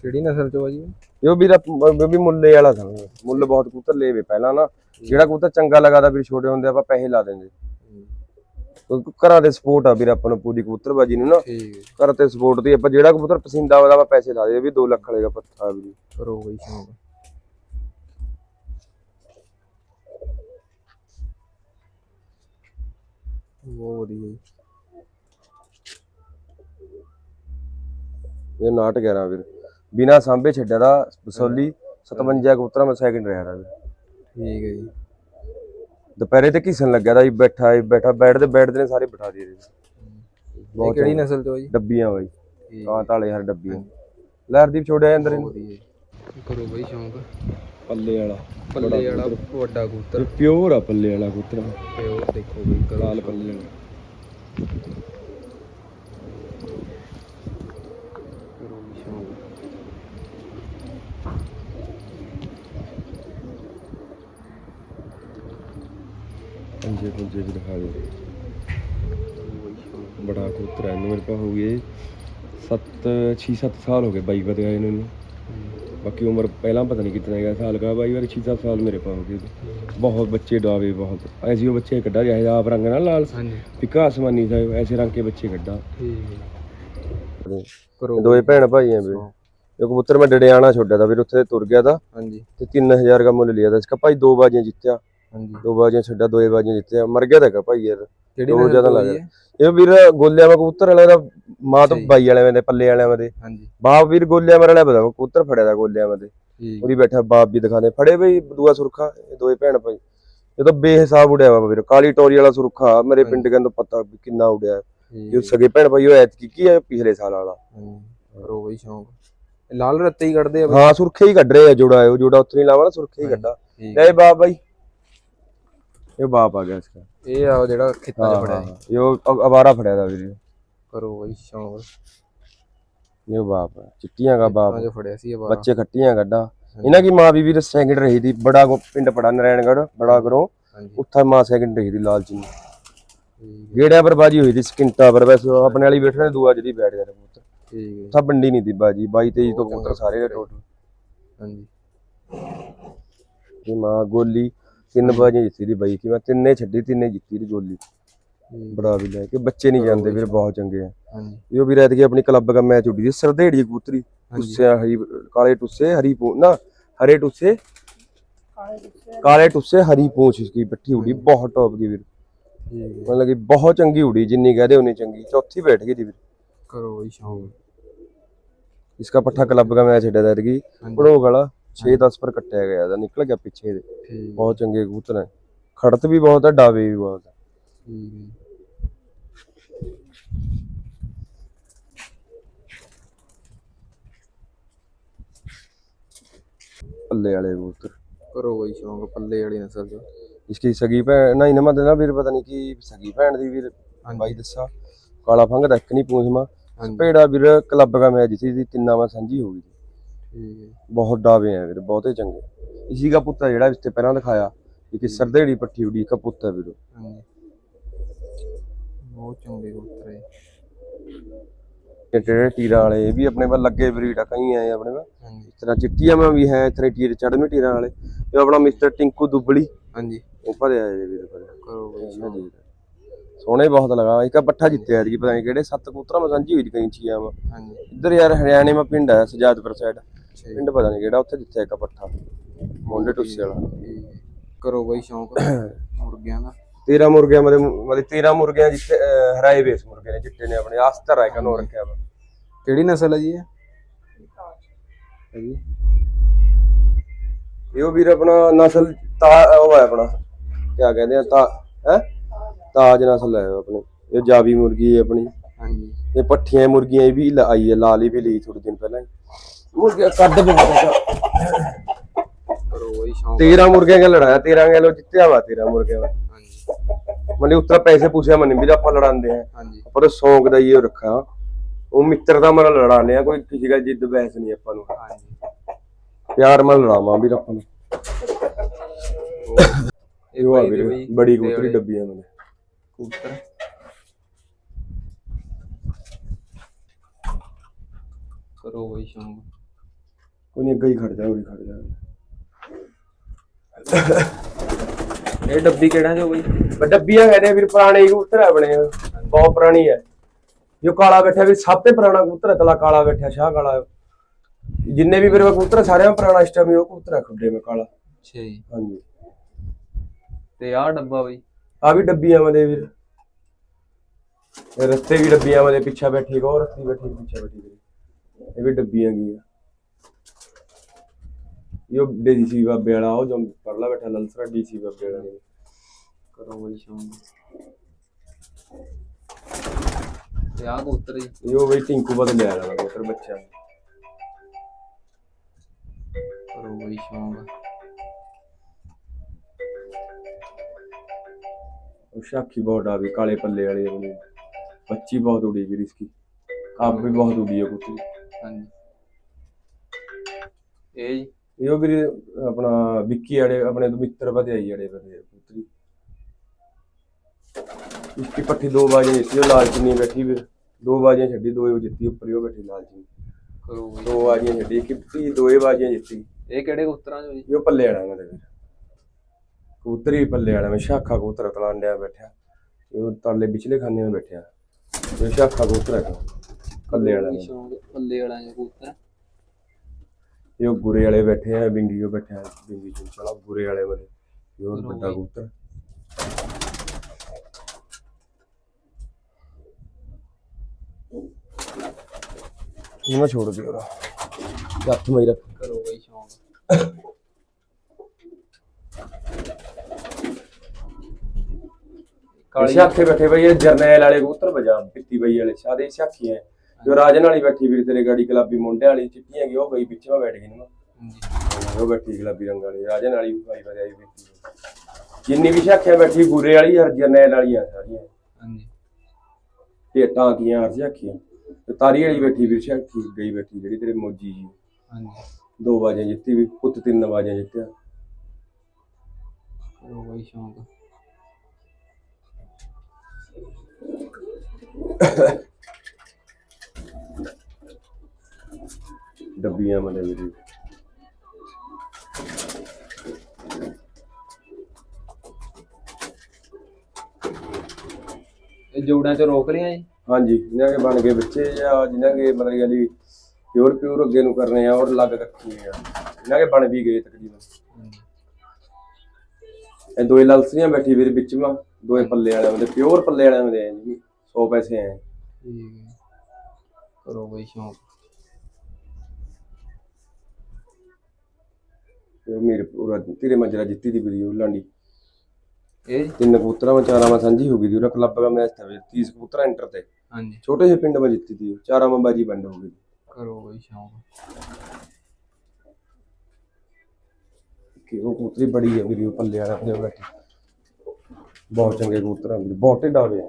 ਕਿਹੜੀ ਨਸਲ ਚੋਂ ਆ ਜੀ? ਇਹ ਵੀ ਇਹ ਵੀ ਮੁੱਲੇ ਵਾਲਾ ਥਾ। ਮੁੱਲ ਬਹੁਤ ਕਬੂਤਰ ਲੈ ਵੇ ਪਹਿਲਾਂ ਨਾ। ਜਿਹੜਾ ਕਬੂਤਰ ਚੰਗਾ ਲਗਾਦਾ ਫਿਰ ਛੋਟੇ ਹੁੰਦੇ ਆਪਾਂ ਪੈਸੇ ਲਾ ਦਿੰਦੇ। ਘਰਾਂ ਦੇ ਸਪੋਰਟ ਆ ਵੀਰ ਆਪਾਂ ਨੂੰ ਪੂਰੀ ਕਬੂਤਰਬਾਜੀ ਨੂੰ ਨਾ। ਘਰ ਤੇ ਸਪੋਰਟ ਦੀ ਆਪਾਂ ਜਿਹੜਾ ਕਬੂਤਰ ਪਸੰਦ ਆਉਂਦਾ ਆਪਾਂ ਪੈਸੇ ਲਾ ਦੇ ਵੀ 2 ਲੱਖ ਵਾਲੇ ਦਾ ਪੱਥਾ ਵੀ ਕਰੋ ਬਈ ਸ਼ੌਂਕ। ਬਹੁਤ ਵਧੀਆ ਇਹ ਨਾਟ 11 ਵੀਰ। ਬਿਨਾ ਸਾਂਭੇ ਛੱਡਿਆ ਦਾ ਬਸੋਲੀ 57 ਕਬੂਤਰਾਂ ਮੈਂ ਸੈਕਿੰਡ ਰਿਹਾ ਦਾ ਠੀਕ ਹੈ ਜੀ। ਦੁਪਹਿਰੇ ਤੇ ਘਿਸਣ ਲੱਗਿਆ ਦਾ ਜੀ ਬੈਠਾ ਜੀ ਬੈਠਾ ਬੈਠਦੇ ਬੈਠਦੇ ਨੇ ਸਾਰੇ ਬਿਠਾ ਦੇ ਇਹ ਕਿਹੜੀ ਨਸਲ ਚੋਂ ਆ ਜੀ? ਡੱਬੀਆਂ ਬਾਈ ਕਾਂ ਤਾਲੇ ਹਰ ਡੱਬੀਆਂ। ਲਹਿਰਦੀਪ ਛੋੜਿਆ ਅੰਦਰ ਬਹੁਤ ਜੀ। ਕਰੋ ਬਈ ਸ਼ੌਂਕ। ਪੱਲੇ ਵਾਲਾ। ਪੱਲੇ ਵਾਲਾ ਵੱਡਾ ਕਬੂਤਰ। ਪਿਓਰ ਆ ਪੱਲੇ ਵਾਲਾ ਕਬੂਤਰ। ਤੇ ਉਹ ਦੇਖੋ ਬਈ ਲਾਲ ਪੱਲੇ ਵਾਲਾ ਕਰੋ ਬਈ ਸ਼ੌਂਕ ਪੰਜੇ ਪੰਜੇ ਵੀ ਦਿਖਾ ਦੇ ਬੜਾ ਕਬੂਤਰ ਹੈ ਮੇਰੇ ਪਾ ਹੋ ਗਏ। 7 6 7 ਸਾਲ ਹੋ ਗਏ ਬਾਈ ਵਧਿਆ ਇਹਨੂੰ ਬਾਕੀ ਉਮਰ ਪਹਿਲਾਂ ਪਤਾ ਨਹੀਂ ਕਿਤਨਾ ਹੈਗਾ ਸਾਲ ਕਾ ਬਾਈ ਵਾਰ 6 7 ਸਾਲ ਮੇਰੇ ਪਾ ਹੋ ਗਏ। ਬਹੁਤ ਬੱਚੇ ਡਾਵੇ ਬਹੁਤ। ਐਸੀ ਉਹ ਬੱਚੇ ਕੱਢਾ ਜਾਏ ਆਪ ਰੰਗ ਨਾਲ ਲਾਲ। ਹਾਂਜੀ। ਫਿੱਕਾ ਆਸਮਾਨੀ ਸਾਹਿਬ ਐਸੇ ਰੰਗ ਕੇ ਬੱਚੇ ਕੱਢਾ। ਠੀਕ ਦੋਏ ਭੈਣ ਭਾਈ ਆ ਵੀ। ਇਹ ਕਬੂਤਰ ਮੈਂ ਡੜਿਆਣਾ ਛੋੜਿਆ ਦਾ ਫਿਰ ਉੱਥੇ ਤੁਰ ਗਿਆ ਦਾ। ਹਾਂਜੀ। ਤੇ 3000 ਦਾ ਮੁੱਲ ਲਿਆ ਦਾ। ਇਸਕਾ ਭਾਈ ਦੋ ਬਾਜੀਆਂ ਜਿੱਤਿਆ। ਹਾਂਜੀ। ਦੋ ਬਾਜੀਆਂ ਛੱਡਿਆ ਦੋਏ ਬਾਜੀਆਂ ਜਿੱਤਿਆ। ਮਰ ਗਿਆ ਤਾਂ ਭਾਈ ਯਾਰ। ਕਿਹੜੀ ਨਸਲ ਜ਼ਿਆਦਾ ਆ ਲੱਗ ਜੀ। ਇਹ? ਵੀਰ ਗੋਲਿਆਂ ਵਾਲਾ ਕਬੂਤਰ ਵਾਲਾ ਦਾ ਮਾਂ ਤੋਂ ਸਹੀ। ਬਾਈ ਵਾਲਿਆਂ ਦੇ ਪੱਲੇ ਵਾਲਿਆਂ ਦੇ। ਹਾਂਜੀ। ਬਾਪ ਵੀਰ ਗੋਲਿਆਂ ਵਾਲਾ ਬਦਾ ਕਬੂਤਰ ਫੜਿਆ ਦਾ ਗੋਲਿਆਂ ਦੇ ਉਹਦੀ ਬੈਠਾ ਬਾਪ ਵੀ ਦਿਖਾਣੇ ਫੜੇ ਬਈ ਦੂਆ ਸੁਰਖਾ ਇਹ ਦੋਏ ਭੈਣ ਭਾਈ। ਇਹ ਤਾਂ ਬੇਹਿਸਾਬ ਉੜਿਆ ਵਾ ਵੀਰ ਕਾਲੀ ਟੋਰੀ ਵਾਲਾ ਸੁਰਖਾ ਮੇਰੇ ਪਿੰਡ ਕਹਿੰਦਾ ਪਤਾ ਕਿੰਨਾ ਉੜਿਆ ਇਹ ਸਗੇ ਭੈਣ ਭਾਈ ਉਹ ਐਤਕੀ ਕੀ ਹੈ ਪਿਛਲੇ ਸਾਲ ਵਾਲਾ। ਕਰੋ ਬਈ ਸ਼ੌਂਕ। ਲਾਲ ਰੱਤੇ ਹੀ ਕੱਢਦੇ ਆ ਹਾਂ ਸੁਰਖੇ ਹੀ ਕੱਢ ਰਹੇ ਆ ਜੋੜਾ ਉਹ ਜੋੜਾ ਉੱਥੇ ਨਹੀਂ ਲਾਵਾ ਨਾ ਸੁਰਖੇ ਹੀ ਕੱਢਾ। ਲੈ ਬਾਪ ਬਾਈ। ਇਹ ਬਾਪ ਆ ਗਿਆ ਇਸਕਾ ਇਹ ਆ ਉਹ ਜਿਹੜਾ ਖੇਤਾਂ 'ਚ ਫੜਿਆ ਸੀ। ਇਹ ਉਹ ਅਵਾਰਾ ਫੜਿਆ ਦਾ ਵੀਰ। ਕਰੋ ਬਈ ਸ਼ੌਂਕ ਇਹ ਬਾਪ ਆ। ਚਿੱਟੀਆਂ ਦਾ ਬਾਪ। 'ਚ ਫੜਿਆ ਸੀ ਇਹ ਬੱਚੇ ਖੱਟੀਆਂ ਗੱਡਾ। ਇਹਨਾਂ ਕੀ ਮਾਂ ਵੀ ਵੀਰ ਸੈਕਿੰਡ ਰਹੀ ਦੀ ਬੜਾ ਪਿੰਡ ਪੜਾ ਨਰੈਣਗੜ ਬੜਾ ਕਰੋ। ਉੱਥੇ ਮਾਂ ਸੈਕਿੰਡ ਰਹੀ ਦੀ ਲਾਲ ਚੀਨੀ ਠੀਕ ਗੇੜਿਆਂ ਪਰ ਬਾਜੀ ਹੋਈ ਦੀ ਸਕਿੰਟਾ ਪਰ। ਵੈਸੇ ਆਪਣੇ ਵਾਲੀ ਬੈਠਣੇ ਦੂਆ ਜਿਹੜੀ ਬੈਠ ਗਿਆ ਕਬੂਤਰ ਠੀਕ ਹੈ। ਉੱਥਾ ਬੰਡੀ ਨਹੀਂ ਦੀ ਬਾਜੀ। 22 23 ਤੋਂ ਕਬੂਤਰ ਸਾਰੇ ਦੇ ਟੋਟਲ ਹਾਂਜੀ। ਦੀ ਮਾਂ ਗੋਲੀ। ਤਿੰਨ ਬਾਜੀਆਂ ਜਿੱਤੀ ਦੀ ਬਾਈ ਸੀ। ਮੈਂ ਤਿੰਨੇ ਛੱਡੀ ਤਿੰਨੇ ਜਿੱਤੀ ਦੀ ਗੋਲੀ। ਬੜਾ ਵੀ ਲੈ ਕੇ। ਬੱਚੇ ਨਹੀਂ ਜਾਂਦੇ ਵੀਰ ਬਹੁਤ ਚੰਗੇ ਆ। ਹਾਂਜੀ। ਇਹੋ ਵੀ ਰਾਤ ਕੇ ਆਪਣੀ ਕਲੱਬ ਦਾ ਮੈਚ ਉੱਡੀ ਸਰਦੇੜੀ ਕਬੂਤਰੀ। ਟੁੱਸੇ ਹਰੀ ਕਾਲੇ ਟੁੱਸੇ ਹਰੀ ਪੂੰ ਨਾ ਹਰੇ ਟੁੱਸੇ। ਕਾਲੇ ਟੁੱਸੇ। ਹਰੀ ਪੂੰਛ ਇਸकी ਪੱਠੀ ਉੜੀ ਬਹੁਤ ਟੌਪ ਦੀ ਵੀਰ। ਮਤਲਬ ਕਿ ਬਹੁਤ ਚੰਗੀ ਉੜੀ ਜਿੰਨੀ ਕਹਦੇ ਉਨੀ ਚੰਗੀ। ਚੌਥੀ ਬੈਠ ਗਈ ਦੀ ਵੀਰ। ਕਰੋ ਬਈ ਸ਼ੌਂਕ। इसका पट्टा क्लब का मैच हिटा दर्गी बड़ोगला ਛੇ ਦਸ ਪਰ ਕੱਟਿਆ ਗਿਆ ਇਹਦਾ ਨਿਕਲ ਗਿਆ ਪਿੱਛੇ ਦੇ ਬਹੁਤ ਚੰਗੇ ਕਬੂਤਰ ਹੈ। ਖੜਤ ਵੀ ਬਹੁਤ ਹੈ ਡਾਵੇ ਵੀ ਬਹੁਤ ਹੈ। ਪੱਲੇ ਵਾਲੇ ਕਬੂਤਰ। ਕਰੋ ਬਈ ਸ਼ੌਂਕ ਪੱਲੇ ਵਾਲੇ ਨਸਲ ਦਾ ਇਸकी ਸਗੀ ਭੈਣ ਨਹੀਂ ਨਾ ਮਤਲਬ ਨਾ ਵੀਰ ਪਤਾ ਨਹੀਂ ਕੀ ਸਗੀ ਭੈਣ ਦੀ ਵੀਰ ਬਾਈ ਦੱਸਾ। ਕਾਲਾ ਫੰਗ ਦਾ ਇੱਕ ਨਹੀਂ ਪੂੰਝਮਾ ਭੇੜਾ ਵੀਰ ਕਲੱਬ ਦਾ ਮੈਚ ਸੀ ਤਿੰਨਾਂ ਵਾਰ ਸਾਂਝੀ ਹੋ ਗਈ ਬਹੁਤ ਡਾਵੇ ਆ ਵੀਰੇ ਬਹੁਤੇ ਚੰਗੇ। ਇਸੀ ਦਾ ਪੁੱਤ ਜਿਹੜਾ ਇਸ ਤੇ ਪਹਿਲਾਂ ਦਿਖਾਇਆ ਇਹ ਕਿ ਸਰਦੇੜੀ ਪੱਠੀ ਉਡੀ ਦਾ ਪੁੱਤ ਹੈ ਵੀਰੇ। ਬਹੁਤ ਚੰਗੇ ਕਬੂਤਰ ਇਹ। ਟੇੜੇ ਟੀਰਾ ਵਾਲੇ ਇਹ ਵੀ ਆਪਣੇ ਵੱਲ ਲੱਗੇ ਬਰੀਡ ਆ ਕਈ ਆਏ ਆਪਣੇ ਵੱਲ। ਇਸ ਤਰ੍ਹਾਂ ਚਿੱਟੀਆਂ ਮੈਂ ਵੀ ਹੈ ਇਤਨੇ ਟੀਰ ਚੜਵੇਂ ਟੀਰਾਂ ਵਾਲੇ। ਇਹ ਆਪਣਾ ਮਿਸਟਰ ਟਿੰਕੂ ਦੁਬਲੀ ਹਾਂਜੀ। ਉਹ ਭਰਿਆ ਜੀ ਵੀਰੇ ਭਰਿਆ। ਸੋਹਣੇ। ਬਹੁਤ ਲਗਾ ਇੱਕ ਪੱਠਾ ਜਿੱਤਿਆ ਜੀ ਪਤਾ ਨਹੀਂ ਕਿਹੜੇ ਸੱਤ ਕਬੂਤਰਾਂ ਮੈਂ ਸਾਂਝੀ ਹੋਈ ਕਈ ਚੀਆਂ ਵਾ। ਹਾਂਜੀ। ਇੱਧਰ ਯਾਰ ਹਰਿਆਣੇ ਮਾ ਪਿੰਡ ਆ ਸਜਾਦਪੁਰ ਸਾਈਡ ਪਿੰਡ ਪਤਾ ਨਹੀਂ ਕਿਹੜਾ ਉੱਥੇ ਜਿੱਤਿਆ ਇੱਕ ਪੱਠਾ ਮੋਂਡੇ ਟੁੱਸੇ ਵਾਲਾ। ਕਰੋ ਬਈ ਸ਼ੌਂਕ ਮੁਰਗਿਆਂ ਦਾ? 13 ਮੁਰਗਿਆਂ ਮਦੇ ਮਦੇ 13 ਮੁਰਗਿਆਂ ਜਿੱਥੇ ਹਰਾਏ ਬੇਸ ਮੁਰਗੇ ਨੇ ਚਿੱਟੇ ਨੇ ਆਪਣੇ ਆਸਤਰ ਹੈ ਕਨੋ ਰੱਖਿਆ ਵਾ। ਕਿਹੜੀ ਨਸਲ ਹੈ ਜੀ ਇਹ? ਇਹ ਵੀਰ ਆਪਣਾ ਨਸਲ ਤਾ ਉਹ ਹੈ ਆਪਣਾ ਕੀ ਕਹਿੰਦੇ ਆ ਤਾ ਹੈ? ਤਾਜ ਨਸਲ ਹੈ ਆਪਣੀ। ਇਹ ਜਾਵੀ ਮੁਰਗੀ ਹੈ ਆਪਣੀ। ਹਾਂਜੀ। ਇਹ ਪੱਠੀਆਂ ਮੁਰਗੀਆਂ ਇਹ ਵੀ ਆਈ ਹੈ ਲਾਲ ਵੀ ਲਈ ਥੋੜੇ ਦਿਨ ਪਹਿਲਾਂ ਹੀ ਮੁਰਗੀਆਂ ਕੱਦ ਬਹੁਤ ਹੈ ਕਰੋ ਬਈ ਸ਼ੌਂਕ 13 ਮੁਰਗਿਆਂ ਦਾ ਲੜਾਇਆ? 13 ਗੈਲੋ ਜਿੱਤਿਆ ਵਾ 13 ਮੁਰਗਿਆਂ ਦਾ ਹਾਂਜੀ। ਮਨੇ ਉਤਰਾ ਪੈਸੇ ਪੂਸਿਆ ਮਨ ਵੀ ਆਪਾਂ ਲੜਾਉਂਦੇ ਆ। ਹਾਂਜੀ। ਪਰ ਸ਼ੌਂਕ ਦਾ ਹੀ ਉਹ ਰੱਖਾ ਉਹ ਮਿੱਤਰ ਦਾ ਮਨ ਲੜਾਉਂਦੇ ਆ ਕੋਈ ਕਿਸੇ ਦਾ ਜਿੱਦ ਬਹਿਸ ਨਹੀਂ ਆਪਾਂ ਨੂੰ। ਹਾਂਜੀ। ਪਿਆਰ ਮਨ ਲੜਾਵਾਂ ਵੀ ਆਪਾਂ ਨੂੰ ਇਹ ਆ ਵੀਰੇ ਬੜੀ ਕੁੱਤੇ ਕਬੂਤਰੀ ਵਾਲੇ ਡੱਬੀਆਂ ਮਨੇ ਕਬੂਤਰ। ਕਰੋ ਬਈ ਸ਼ੌਂਕ ਕੋਈ ਨਹੀਂ ਅੱਗੇ ਹੀ ਖੜ ਜਾ ਉਰੀ ਖੜ ਜਾ। ਇਹ ਡੱਬੀ ਕਿਹੜਾ ਜੋ ਬਈ? ਡੱਬੀਆਂ ਕਹਿੰਦੇ ਵੀਰ ਪੁਰਾਣੇ ਕਬੂਤਰ ਆ ਬਣੇ ਆ। ਬਹੁਤ ਪੁਰਾਣੀ ਹੈ ਜੋ ਕਾਲਾ ਬੈਠਾ ਵੀ ਸਭ ਤੋਂ ਪੁਰਾਣਾ ਕਬੂਤਰ ਹੈ ਤਲਾ ਕਾਲਾ ਬੈਠਾ ਸ਼ਾਹ ਕਾਲਾ। ਜਿੰਨੇ ਵੀ ਮੇਰੇ ਕਬੂਤਰ ਸਾਰਿਆਂ ਦਾ ਪੁਰਾਣਾ ਇਸ ਟਾਈਮ ਉਹ ਕਬੂਤਰ ਹੈ ਖੁੱਡੇ ਮੇ ਕਾਲਾ। ਅੱਛਾ ਜੀ। ਹਾਂਜੀ। ਤੇ ਆਹ ਡੱਬਾ ਬਈ? ਆ ਵੀ ਡੱਬੀਆਂ ਮਦੇ ਵੀਰ। ਰਸਤੇ ਵੀ ਡੱਬੀਆਂ ਮਦੇ ਪਿੱਛੇ ਬੈਠੀ ਗੋ ਰਸਤੀ ਬੈਠੀ ਪਿੱਛੇ ਬੈਠੀ। ਇਹ ਵੀ ਡੱਬੀਆਂ ਗਈਆਂ ਇਹ ਡੀਸੀ ਬਾਬੇ ਵਾਲਾ ਉਹ ਜੋ ਪਰਲਾ ਬੈਠਾ ਲਲਸਰਾ ਡੀਸੀ ਬਾਬੇ ਵਾਲਾ ਨੇ। ਕਰੋ ਬਈ ਸ਼ੌਂਕ ਤੇ ਆਹ ਕਬੂਤਰ ਜੀ। ਇਹ ਬਈ ਟਿੰਕੂ ਬਦ ਲਿਆ ਲੈਣਾ ਕਬੂਤਰ ਬੱਚਾ ਕਰੋ ਬਈ ਸ਼ੌਂਕ ਉਹ ਸ਼ਾਖੀ ਬਹੁਤ ਆ ਵੀ ਕਾਲੇ ਪੱਲੇ ਵਾਲੀ ਆਪਣੀ। ਬੱਚੀ ਬਹੁਤ ਉੜੀ ਵੀਰ ਇਸकी ਆਪ ਵੀ ਬਹੁਤ ਉੜੀ ਹੈ ਕੁੱਤੀ। ਹਾਂਜੀ। ਇਹ ਜੀ। ਇਹ ਉਹ ਵੀਰ ਆਪਣਾ ਵਿੱਕੀ ਵਾਲੇ ਆਪਣੇ ਮਿੱਤਰ ਵਧਾਈ ਵਾਲੇ ਬੰਦੇ ਪੁੱਤਰੀ। ਇਸकी ਪੱਠੀ ਦੋ ਬਾਜੀਆਂ ਜਿੱਤੀ ਉਹ ਲਾਲ ਚੁੰਨੀ ਬੈਠੀ ਵੀਰ। ਦੋ ਬਾਜੀਆਂ ਛੱਡੀ ਦੋ ਹੀ ਜਿੱਤੀ ਉੱਪਰ ਹੀ ਉਹ ਬੈਠੀ ਲਾਲ ਚੁੰਨੀ ਕਰੋ ਦੋ ਬਾਜੀਆਂ ਛੱਡੀ ਕਿੱਤੀ ਦੋ ਹੀ ਬਾਜੀਆਂ ਜਿੱਤੀ। ਇਹ ਕਿਹੜੇ ਕਬੂਤਰਾਂ ਚੋਂ ਜੀ? ਇਹ ਪੱਲੇ ਵਾਲਾ ਮੇਰੇ ਵੀਰ। ਕਬੂਤਰੀ ਪੱਲੇ ਵਾਲਾ ਮੈਂ ਸ਼ਾਖਾ ਕਬੂਤਰ ਤਲਾਂਡਿਆ ਬੈਠਾ ਇਹ ਤਰਲੇ ਵਿਚਲੇ ਖਾਨੇ ਵਿੱਚ ਬੈਠਿਆ। ਇਹ ਸ਼ਾਖਾ ਕਬੂਤਰ ਹੈ ਪੱਲੇ ਵਾਲਾ ਪੱਲੇ ਵਾਲਾ ਕਬੂਤਰ। ਇਹ ਉਹ ਗੁਰੇ ਵਾਲੇ ਬੈਠੇ ਆ ਬਿੰਗੀ ਉਹ ਬੈਠਾ ਬਿੰਗੀ ਚੁੰ ਚਲਾ ਗੁਰੇ ਵਾਲੇ ਵਾਲੇ। ਇਹ ਉਹ ਵੱਡਾ ਕਬੂਤਰ। ਇਹ ਮੈਂ ਛੋੜ ਦਿਓ ਹੱਥ ਮੈਂ ਰੱਖ। ਕਰੋ ਬਈ ਸ਼ੌਂਕ। ਕਾਲੀ ਸ਼ਾਖੇ ਬੈਠੇ ਬਈ ਇਹ ਜਰਨੈਲ ਵਾਲੇ ਕਬੂਤਰ ਬਜਾ ਪਿੱਤੀ ਬਈ ਵਾਲੇ ਸਾਰੇ ਸ਼ਾਖੀਆਂ ਜੋ ਰਾਜਨ ਵਾਲੀ ਬੈਠੀ ਵੀਰ ਤੇਰੇ ਗਾੜੀ ਗੁਲਾਬੀ ਮੁੰਡੇ ਵਾਲੀ ਚਿੱਟੀਆਂ ਗਈ ਉਹ ਗਈ ਪਿੱਛੇ ਮੈਂ ਬੈਠ ਗਈ ਨਾ ਉਹ ਬੈਠੀ ਗੁਲਾਬੀ ਰੰਗ ਵਾਲੀ ਰਾਜਨ ਵਾਲੀ ਭਾਈ ਵਜਾਈ ਬੈਠੀ। ਜਿੰਨੀ ਵੀ ਸ਼ਾਖੀਆਂ ਬੈਠੀ ਗੁਰੇ ਵਾਲੀ ਹਰ ਜਰਨੈਲ ਵਾਲੀਆਂ ਸਾਰੀਆਂ। ਹਾਂਜੀ। ਢੇਟਾਂ ਕੀਆਂ ਹਰ ਸ਼ਾਖੀਆਂ ਤੇ ਤਾਰੀ ਵਾਲੀ ਬੈਠੀ ਵੀਰ ਸ਼ਾਖੀ ਗਈ ਬੈਠੀ ਜਿਹੜੀ ਤੇਰੇ ਮੋਜੀ ਜੀ। ਹਾਂਜੀ। ਦੋ ਬਾਜੀਆਂ ਜਿੱਤੀ ਵੀ ਪੁੱਤ ਤਿੰਨ ਬਾਜੀਆਂ ਜਿੱਤਿਆ। ਕਰੋ ਬਈ ਸ਼ੌਂਕ। ਮਨੇ ਵੀਰ ਇਹ ਜੋੜਾਂ 'ਚ ਰੋਕ ਲਿਆ ਜੀ? ਹਾਂਜੀ ਜਿਨ੍ਹਾਂ ਕੇ ਬਣ ਗਏ ਬੱਚੇ ਜਾਂ ਜਿਨ੍ਹਾਂ ਕੇ ਮਤਲਬ ਕਿ ਪਿਓਰ ਪਿਓਰ ਅੱਗੇ ਨੂੰ ਕਰਨੇ ਆ ਔਰ ਲੱਗ ਰੱਖੀ ਆ। ਜਿਨ੍ਹਾਂ ਕੇ ਬਣ ਵੀ ਗਏ ਤਕਰੀਬਨ। ਇਹ ਦੋਏ ਲਲਸਰੀਆਂ ਬੈਠੀ ਵੀਰ ਵਿੱਚ ਮਾ ਦੋਏ ਪੱਲੇ ਵਾਲਿਆਂ ਦੇ ਪਿਓਰ ਪੱਲੇ ਵਾਲਿਆਂ ਦੇ ਆ ਜੀ। 100 ਪੈਸੇ ਹੈ। ਕਰੋ ਬਈ ਸ਼ੌਂਕ। ਮੇਰੇ ਪੂਰਾ ਤੇਰੇ ਮਜਰਾ ਜਿੱਤੀ ਦੀ ਵੀਡੀਓ ਲਾਂਡੀ। ਇਹ? ਤਿੰਨ ਕਬੂਤਰਾਂ ਵਿੱਚ ਚਾਰਾਂ ਮਾ ਸਾਂਝੀ ਹੋ ਗਈ ਦੀ ਉਹਦਾ ਕਲੱਬ ਦਾ ਮੈਚ ਤਾਂ 30 ਕਬੂਤਰ ਐਂਟਰ ਤੇ। ਹਾਂਜੀ। ਛੋਟੇ ਜਿਹੇ ਪਿੰਡ ਮਾ ਜਿੱਤੀ ਦੀ ਚਾਰਾਂ ਮਾ ਬਾਜੀ ਬੰਦ ਹੋ ਗਈ ਕਰੋ ਬਈ ਸ਼ੌਂਕ। ਕਿ ਉਹ ਕਬੂਤਰੀ ਬੜੀ ਹੈ ਵੀਡੀਓ ਪੱਲੇ ਵਾਲਾ ਆਪਣੇ ਬੈਠੀ। ਬਹੁਤ ਚੰਗੇ ਕਬੂਤਰ ਵੀਰੇ ਬਹੁਤ ਢੇਡਾ ਹੋਵੇ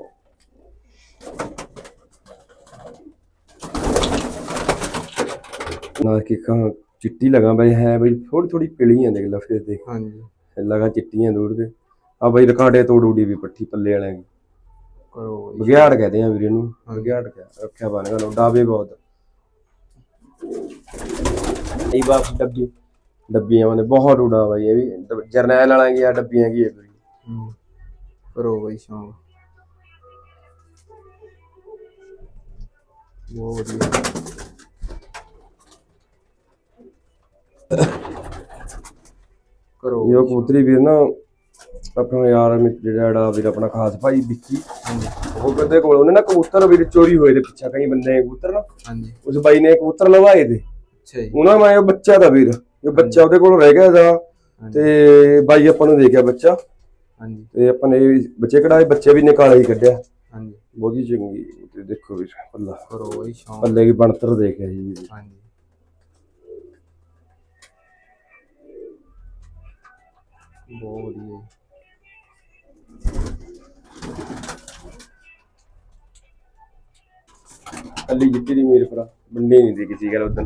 ਨਾ ਕਿ ਕਹਾਂ ਚਿੱਟੀ ਲਗਾ ਬਈ ਹੈ ਬਈ ਥੋੜੀ ਥੋੜੀ ਪਿਲੀਆਂ ਦੇਖ ਲੈ ਫਿਰ ਦੇਖ। ਹਾਂਜੀ। ਲਗਾ ਚਿੱਟੀਆਂ ਦੂਰ ਦੇ ਆ ਬਈ ਰਕਾਂਡੇ ਤੋੜ ਉਡੀ ਵੀ ਪੱਠੀ ਪੱਲੇ ਵਾਲਿਆਂ ਦੀ। ਕਰੋ ਬਈ। ਬਗਿਆੜ ਕਹਦੇ ਆ ਵੀਰੇ ਨੂੰ ਬਗਿਆੜ ਕਹਿ ਰੱਖਿਆ ਬਣ ਗਾ ਡਾਵੇ ਬਹੁਤ। ਇਹ ਬਾਸ ਡੱਬੀ ਡੱਬੀਆਂ ਵਾਲੇ ਬਹੁਤ ਉਡਾ ਬਾਈ ਇਹ ਵੀ ਜਰਨੈਲ ਵਾਲਾਂ ਕੀ ਆ ਡੱਬੀਆਂ ਕੀ ਹੈ ਹੂੰ ਕਰੋ ਬਈ ਸ਼ੌਂਕ। ਬਹੁਤ ਵਧੀਆ। ਕਰੋ ਇਹ ਕਬੂਤਰੀ ਵੀਰ ਨਾ ਆਪਣਾ ਯਾਰ ਜਿਹੜਾ ਵੀਰ ਆਪਣਾ ਖਾਸ ਭਾਈ ਵਿੱਕੀ ਉਹ ਕਹਿੰਦੇ ਕੋਲ ਉਹਨੇ ਨਾ ਕਬੂਤਰ ਵੀਰ ਚੋਰੀ ਹੋਏ ਦੇ ਪਿੱਛਾ ਕਈ ਬੰਦੇ ਕਬੂਤਰ ਨਾ ਹਾਂਜੀ। ਉਸ ਬਾਈ ਨੇ ਕਬੂਤਰ ਲਵਾਏ ਦੇ। ਅੱਛਾ ਜੀ। ਉਹਨਾਂ ਮੈਂ ਉਹ ਬੱਚਾ ਦਾ ਵੀਰ। ਇਹ ਬੱਚਾ ਉਹਦੇ ਕੋਲ ਰਹਿ ਗਿਆ ਦਾ ਤੇ ਬਾਈ ਆਪਾਂ ਨੂੰ ਦੇ ਗਿਆ ਬੱਚਾ। ਹਾਂਜੀ। ਤੇ ਆਪਾਂ ਨੇ ਇਹ ਬੱਚੇ ਕਢਾਏ ਬੱਚੇ ਵੀ ਨਿਕਾਲੇ ਹੀ ਕੱਢਿਆ। ਹਾਂਜੀ। ਬਹੁਤੀ ਚੰਗੀ ਤੇ ਦੇਖੋ ਵੀਰ ਪੱਲਾ। ਕਰੋ ਬਈ ਸ਼ੌਂਕ। ਪੱਲੇ ਦੀ ਬਣਤਰ ਦੇਖਿਆ ਜੀ। ਹਾਂਜੀ। ਬਹੁਤ ਵਧੀਆ। ਕੱਲੀ ਜਿੱਤੀ ਦੀ ਮੀਰ ਭਰਾ ਬੰਨੀ ਨਹੀਂ ਦੀ ਕਿਸੇ ਗੱਲ ਉਦੋਂ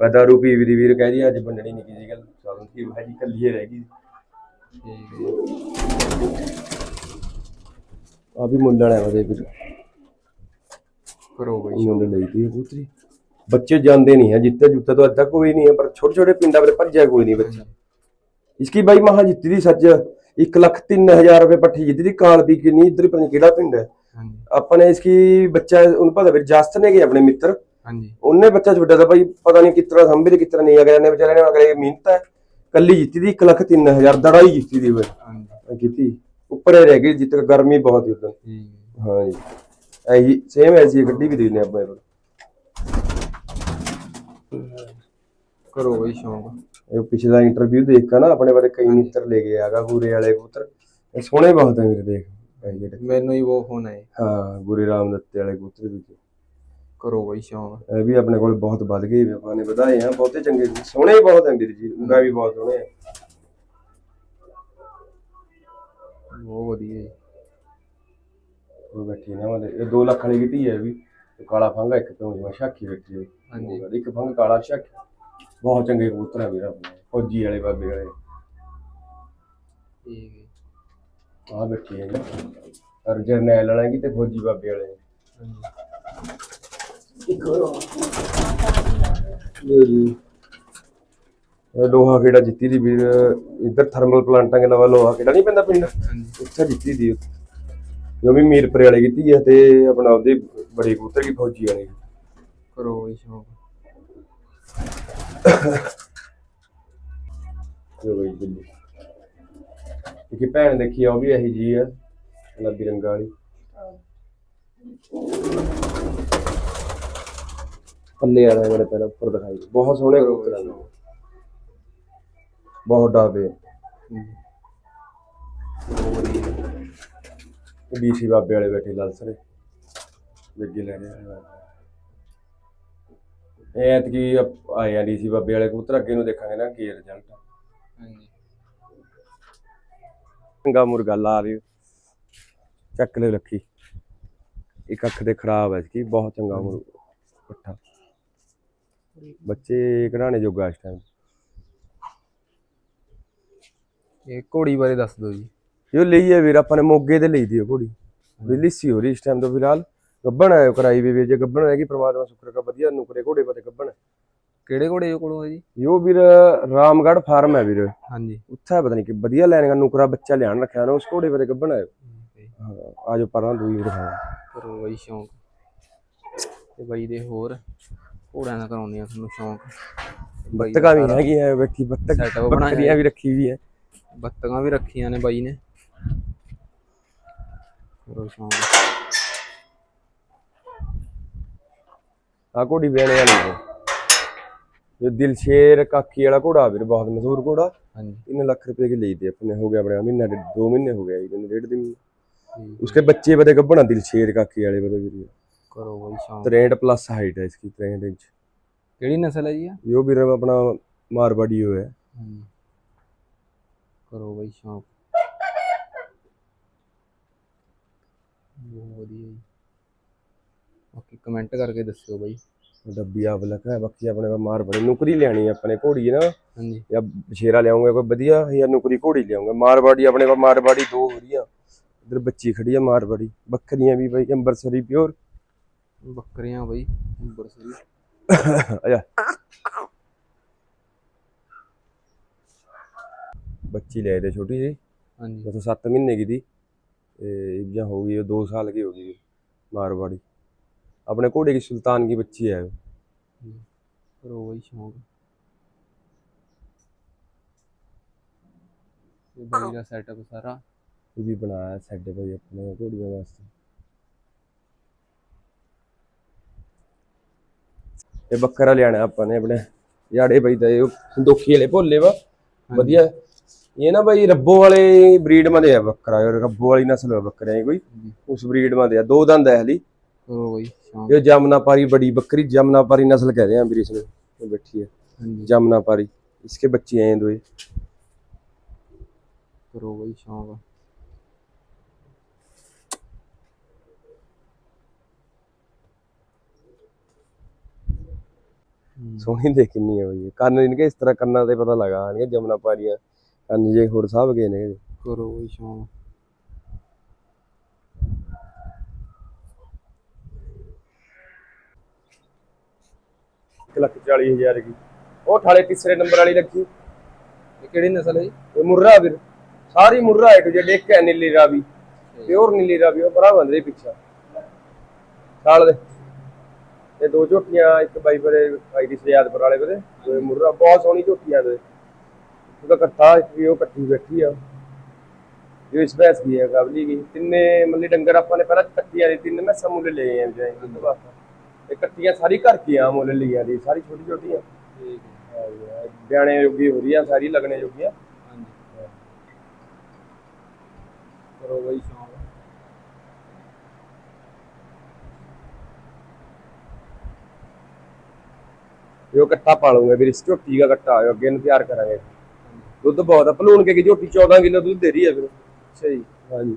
ਮੈਂ ਦਾਰੂ ਪੀ ਵੀ ਦੀ ਵੀਰ ਕਹਿ ਰਹੀ ਅੱਜ ਬੰਨਣੀ ਨਹੀਂ ਕਿਸੇ ਗੱਲ। ਚਲੋ ਕੀ ਭਾਜੀ ਕੱਲੀ ਹੀ ਰਹਿ ਗਈ। ਆ। ਵੀ ਮੁੱਲ ਵਾਲਿਆ ਉਹਦੇ ਵੀਰ। ਕਰੋ ਬਈ ਮੁੱਲ ਲਈ ਤੀ ਕਬੂਤਰੀ। ਬੱਚੇ ਜਾਂਦੇ ਨਹੀਂ ਹੈ ਜਿੱਤੇ ਜੁੱਤੇ ਤੋਂ ਅੱਧਾ ਕੋਈ ਨਹੀਂ ਹੈ ਪਰ ਛੋਟੇ ਛੋਟੇ ਪਿੰਡਾਂ ਵਿੱਚ ਭੱਜਿਆ ਕੋਈ ਨਹੀਂ ਬੱਚਾ। ਬਾਈ ਮਹਾ ਜਿੱਤੀ ਦੀ ਸੱਚ 1 ਲੱਖ 3000 ਰੁਪਏ ਪੱਠੀ ਜਿੱਤੀ ਦੀ ਕਾਲ ਵੀ ਕਿੰਨੀ ਇਧਰ ਪਤਾ ਨਹੀਂ ਕਿਹੜਾ ਪਿੰਡ ਹੈ। ਹਾਂਜੀ। ਆਪਣੇ ਇਸकी ਬੱਚਾ ਉਹਨੂੰ ਪਤਾ ਵੀਰ ਜਸਤ ਨੇ ਗਏ ਆਪਣੇ ਮਿੱਤਰ। ਹਾਂਜੀ। ਉਹਨੇ ਬੱਚਾ ਛੋਟਾ ਤਾਂ ਭਾਈ ਪਤਾ ਨਹੀਂ ਕਿਤਨਾ ਸੰਭੀ ਤੇ ਕਿਤਨਾ ਨਹੀਂ ਅਗਲੇ ਨੇ ਵਿਚਾਰੇ ਨੇ ਅਗਲੇ ਮਿਹਨਤ ਹੈ। ਕੱਲੀ ਜਿੱਤੀ ਦੀ 1 ਲੱਖ 3000 ਦੜਾਈ ਜਿੱਤੀ ਦੀ ਬਈ ਹਾਂਜੀ। ਕੀਤੀ। ਉੱਪਰੇ ਰਹਿ ਗਈ ਜਿੱਤ ਗਰਮੀ ਬਹੁਤ ਹੀ ਉਦੋਂ ਹੈ ਜੀ। ਐਹੀ ਸੇਮ ਐਸੀ ਗੱਡੀ ਵੀ ਦੇਨੇ ਆਪਣੇ ਕੋਲ। ਕਰੋ ਬਈ ਸ਼ੌਂਕ। ਇਹ ਪਿਛਲਾ ਇੰਟਰਵਿਊ ਦੇਖ ਕੇ ਨਾ ਆਪਣੇ ਬਾਰੇ ਕਈ ਮਿੱਤਰ ਲੈ ਗਏ ਆਗਾ ਗੂਰੇ ਵਾਲੇ ਕਬੂਤਰ ਇਹ ਸੋਹਣੇ ਬਹੁਤ ਹੈ ਮੇਰੇ ਦੇਖ। ਮੈਨੂੰ ਹੀ ਉਹ ਫੋਨ ਆਏ ਹਾਂ ਗੁਰੇ ਰਾਮ ਦੱਤੇ ਵਾਲੇ ਕਬੂਤਰ ਵੀ। ਕਰੋ ਬਈ ਸ਼ੌਂਕ। ਇਹ ਵੀ ਆਪਣੇ ਕੋਲ ਬਹੁਤ ਵੱਧ ਗਏ ਆਪਾਂ ਨੇ ਵਧਾਏ ਆ ਬਹੁਤੇ ਚੰਗੇ ਸੋਹਣੇ ਹੀ ਬਹੁਤ ਹੈ ਵੀਰ ਜੀ ਉਹਨਾਂ ਵੀ ਬਹੁਤ ਸੋਹਣੇ ਆ। ਬਹੁਤ ਵਧੀਆ ਜੀ। ਉਹ ਬੈਠੀ ਨਾ ਵਾਲੇ। ਇਹ 2 ਲੱਖ ਵਾਲੀ ਗਿੱਟੀ ਹੈ ਵੀ ਕਾਲਾ ਫੰਗਾ ਇੱਕ ਤੋਂ ਜਿਵੇਂ ਸ਼ਾਖੀ ਬੈਠੀ ਹੈ। ਹਾਂਜੀ। ਇੱਕ ਫੰਗ ਕਾਲਾ ਸ਼ਾਖੀ ਬਹੁਤ ਚੰਗੇ ਕਬੂਤਰ ਆ ਵੀਰ ਆਪਣੇ ਫੌਜੀ ਵਾਲੇ ਬਾਬੇ ਵਾਲੇ। ਠੀਕ ਹੈ। ਆ ਬੈਠੀ ਹੈ ਜੀ। ਔਰ ਜਰਨੈਲ ਵਾਲਾ ਕੀ ਤੇ ਫੌਜੀ ਬਾਬੇ ਵਾਲੇ। ਇੱਕ ਜੀ। ਇਹ ਲੋਹਾ ਕਿਹੜਾ ਜਿੱਤੀ ਦੀ ਵੀਰ ਇੱਧਰ ਥਰਮਲ ਪਲਾਂਟਾਂ ਦੇ ਨਵਾਂ ਲੋਹਾ ਕਿਹੜਾ ਨਹੀਂ ਪੈਂਦਾ ਪਿੰਡ? ਉੱਥੇ ਜਿੱਤੀ ਦੀ ਜੋ ਵੀ ਮੀਰਪੁਰੇ ਵਾਲੇ ਕੀਤੀ ਹੈ ਤੇ ਆਪਣਾ ਉਹਦੇ ਬੜੇ ਕਬੂਤਰ ਕੀ ਫੌਜੀ ਵਾਲੇ। ਕਰੋ ਬਈ ਸ਼ੌਂਕ। ਜੋ ਬਈ ਦਿੱਲੀ ਕਿ ਭੈਣ ਦੇਖੀ ਆ, ਉਹ ਵੀ ਇਹੀ ਜੀ ਆ, ਗੁਲਾਬੀ ਰੰਗਾਂ ਵਾਲੀ। ਪੱਲੇ ਆ ਰਹੇ ਮੇਰੇ ਪਹਿਲਾਂ ਉੱਪਰ ਦਿਖਾਈ। ਬਹੁਤ ਸੋਹਣੇ ਕਬੂਤਰ ਆ ਬਹੁਤ ਡਾਬੇ ਬਹੁਤ ਬਾਬੇ ਵਾਲੇ ਬੈਠੇ, ਲਲਸਰੇ। ਲੱਗੇ ਲੈ ਰਹੇ ਇਹ ਐਤਕੀ ਆਏ ਆ ਡੀਸੀ ਬਾਬੇ ਵਾਲੇ ਕਬੂਤਰ ਅੱਗੇ ਨੂੰ ਦੇਖਾਂਗੇ ਨਾ ਕੀ ਰਿਜ਼ਲਟ ਹਾਂਜੀ। ਚੰਗਾ ਮੁਰਗਾ ਲਾ ਰਿਓ ਚੱਕ ਲੈ ਰੱਖੀ ਇੱਕ ਅੱਖ ਦੇ ਖਰਾਬ ਹੈ ਇਸकी ਬਹੁਤ ਚੰਗਾ ਮੁਰਗਾ ਪੱਠਾ। ਬੱਚੇ ਕਢਾਣੇ ਜੋਗਾ ਇਸ ਟਾਈਮ ਇਹ ਘੋੜੀ ਬਾਰੇ ਦੱਸ ਦਿਓ ਜੀ। ਇਹ ਲਈ ਹੈ ਵੀਰ ਆਪਾਂ ਨੇ ਮੋਗੇ ਤੇ ਲਈ ਦੀ ਘੋੜੀ। ਵੀ ਲਿੱਸੀ ਹੋ ਰਹੀ ਇਸ ਟਾਈਮ ਤੋਂ ਫਿਲਹਾਲ। ਗੱਬਣ ਉਹ ਕਰਾਈ ਵੀ ਵੀ ਜੇ ਗੱਬਣ ਰਹਿ ਗਈ ਪ੍ਰਮਾਤਮਾ ਸ਼ੁਕਰ ਕਰ ਵਧੀਆ ਨੁਕਰੇ ਘੋੜੇ ਪਤੇ ਗੱਬਣ ਕਿਹੜੇ ਘੋੜੇ ਦੇ ਕੋਲੋਂ ਹੈ ਜੀ? ਯੋ ਵੀਰ ਰਾਮਗੜ੍ਹ ਫਾਰਮ ਹੈ ਵੀਰ। ਹਾਂਜੀ। ਉੱਥੇ ਪਤਾ ਨਹੀਂ ਕਿ ਵਧੀਆ ਲੈਣਗਾ ਨੁਕਰਾ ਬੱਚਾ ਲਿਆਣ ਰੱਖਿਆ ਨਾ ਉਸ ਘੋੜੇ ਪਤੇ ਗੱਬਣ ਹਾਂ ਆਜੋ ਪਰਾਂ ਦੂਈ ਦਿਖਾਓ ਕਰੋ ਬਈ ਸ਼ੌਂਕ। ਤੇ ਬਾਈ ਦੇ ਹੋਰ ਘੋੜਿਆਂ ਦਾ ਕਰਾਉਂਦੇ ਆ ਤੁਹਾਨੂੰ ਸ਼ੌਂਕ। ਬੱਤਕਾਂ ਵੀ ਹੈਗੀ ਹੈ ਬੈਠੀ ਬੱਤਕ ਬੱਕਰੀਆਂ ਵੀ ਰੱਖੀ ਵੀ ਹੈ। ਬੱਤਕਾਂ ਵੀ ਰੱਖੀਆਂ ਨੇ ਬਾਈ ਨੇ। ਕਰੋ ਸ਼ੌਂਕ। ਆ ਘੋੜੀ ਵੇਣੇ ਵਾਲੀ ਹੈ ਜੋ ਦਿਲਸ਼ੇਰ ਕਾਕੀ ਵਾਲਾ ਘੋੜਾ ਵੀਰ ਬਹੁਤ ਮਸ਼ਹੂਰ ਘੋੜਾ ਹਾਂਜੀ 3 ਲੱਖ रुपए की ली थी अपने हो गया अपने महीना डेढ़- दो महीने हो गया इधर डेढ़ दिन ਠੀਕ उसके बच्चे बड़े गब्बना दिलशेर काकी वाले बड़े वीर ਕਰੋ ਬਈ ਸ਼ੌਂਕ तिरसठ प्लस हाइट है इसकी तिरसठ इंच ਕਿਹੜੀ ਨਸਲ ਹੈ ਜੀ ਇਹ यो भी अपना मारवाड़ी हो है ਹਾਂਜੀ ਕਰੋ ਬਈ ਸ਼ੌਂਕ ਬਹੁਤ ਵਧੀਆ ਜੀ ਬਾਕੀ ਕਮੈਂਟ ਕਰਕੇ ਦੱਸਿਓ ਬਾਈ। ਡੱਬੀ ਆਪ ਲਗਾ ਹੈ ਬਾਕੀ ਆਪਣੇ ਕੋਲ ਮਾਰ ਬੜੀ ਨੌਕਰੀ ਲੈਣੀ ਆਪਣੇ ਘੋੜੀ ਨਾ। ਹਾਂਜੀ। ਜਾਂ ਬਸ਼ੇਰਾ ਲਿਆਉਂਗੇ ਕੋਈ ਵਧੀਆ ਜਾਂ ਨੌਕਰੀ ਘੋੜੀ ਲਿਆਉਂਗੇ। ਮਾਰਵਾੜੀ ਆਪਣੇ ਕੋਲ ਮਾਰਵਾੜੀ ਦੋ ਹੋ ਇਧਰ ਬੱਚੀ ਖੜੀ ਆ ਮਾਰਵਾੜੀ ਬੱਕਰੀਆਂ ਵੀ ਬਾਈ ਅੰਬਰਸਰੀ ਪਿਓਰ ਬੱਕਰੀਆਂ ਬਾਈ ਅੰਬਰਸਰੀ। ਆਜਾ ਬੱਚੀ ਲੈ ਦੇ ਛੋਟੀ ਜੀ ਹਾਂਜੀ। ਜਦੋਂ 7 ਮਹੀਨੇ ਦੀ ਤੇ ਜਾਂ ਹੋ ਗਈ ਉਹ 2 ਸਾਲ ਕੀ ਹੋ ਗਈ। ਮਾਰਵਾੜੀ अपने घोड़े की सुल्तान की बच्ची है ਕਰੋ ਬਈ ਸ਼ੌਂਕ ਇਹ ਬਾਈ ਦਾ ਸੈਟਅਪ ਸਾਰਾ ये भी बनाया है सेट भाई अपने घोड़ियों वास्ते ਇਹ ਬੱਕਰਾ ਲਿਆਣਾ ਆਪਾਂ ਨੇ ਆਪਣੇ ਯਾੜੇ ਬਈ ਦਾ ਇਹ ਸੰਦੋਖੀ ਵਾਲੇ ਭੋਲੇ ਵਾ ਵਧੀਆ ਇਹ ਨਾ ਬਾਈ ਰੱਬੋ ਵਾਲੇ ਬਰੀਡ ਮਾ ਦੇ ਆ ਬੱਕਰਾ ਇਹ ਰੱਬੋ ਵਾਲੀ ਨਸਲ ਹੈ ਬੱਕਰੇ ਕੋਈ ਉਸ ਬਰੀਡ ਮਾ ਦੇ ਆ ਦੋ ਦੰਦ ਹੈ ਹਲੀ ਕਰੋ ਬਈ ਸ਼ੌਂਕ ਇਹ ਜਮਨਾਪਾਰੀ बड़ी बकरी जमनापारी नस्ल कहते हैं अभी इसमें ये बैठी है ਹਾਂਜੀ जमनापारी इसके बच्चे हैं दो ये। ਕਰੋ ਬਈ ਸ਼ੌਂਕ सोहनी देख किन्नी है भाई कन्न इनके इस तरह कन्ना ते पता लगा इनके जमनापारियां कन्न जे होर साहब गए ने ਕਰੋ ਬਈ ਸ਼ੌਂਕ ਲੱਖ 40 ਹਜ਼ਾਰ ਉਹ ਠਾਲੇ ਤੀਸਰੇ ਨੰਬਰ ਵਾਲੀ ਰੱਖੀ ਇਹ ਕਿਹੜੀ ਨਸਲ ਹੈ ਇਹ ਮੁਰਰਾ ਵੀਰ। ਸਾਰੀ ਮੁਰਰਾ ਇੱਕ ਜੇ ਡੇਕ ਹੈ ਨੀਲੀ ਰਾਵੀ। ਪਿਓਰ ਨੀਲੀ ਰਾਵੀ ਉਹ ਭਰਾ ਬੰਦੇ ਪਿੱਛਾ। ਸਾਲ ਦੇ। ਤੇ ਦੋ ਝੋਟੀਆਂ ਇੱਕ ਬਾਈ ਪਰੇ ਆਈਡੀ ਸਜਾਦਪੁਰ ਵਾਲੇ ਕੋਲੇ ਉਹ ਮੁਰਰਾ। ਬਹੁਤ ਸੋਹਣੀ ਝੋਟੀਆਂ ਦੇ ਉਹਦਾ ਕਰਤਾ ਵੀ ਉਹ ਕੱਟੀ ਬੈਠੀ ਆ। ਜੋ ਇਸ ਬੈਸ ਵੀ ਹੈ ਕਾਬਲੀ ਵੀ ਤਿੰਨੇ ਮੱਲੀ ਡੰਗਰ ਆਪਾਂ ਨੇ ਪਹਿਲਾਂ ਕੱਟੀ ਵਾਲੇ ਤਿੰਨ ਮੈਂ ਸਮੂਲੇ ਲਏ ਆ ਜਾਈ ਕੱਟੀਆਂ ਸਾਰੀ ਘਰ ਕੀਆਂ ਮੁੱਲ ਲਈਆਂ ਦੀ ਸਾਰੀ ਛੋਟੀ ਛੋਟੀਆਂ। ਠੀਕ ਹੈ ਬਿਆਣੇ ਜੋਗੀ ਹੋ ਰਹੀਆਂ ਸਾਰੀ ਲੱਗਣੇ ਜੋਗੀਆਂ। ਹਾਂਜੀ ਕਰੋ ਬਈ ਸ਼ੌਂਕ। ਉਹ ਕੱਟਾ ਪਾਲੂਗੇ ਵੀਰ ਇਸ ਝੋਟੀ ਦਾ ਕੱਟਾ ਆਇਓ ਅੱਗੇ ਨੂੰ ਤਿਆਰ ਕਰਾਂਗੇ। ਦੁੱਧ ਬਹੁਤ ਆ ਭਲੂਣ ਕੇ ਕੀ ਝੋਟੀ 14 ਕਿਲੋ ਦੁੱਧ ਦੇ ਰਹੀ ਹੈ ਵੀਰ। ਅੱਛਾ ਜੀ ਹਾਂਜੀ।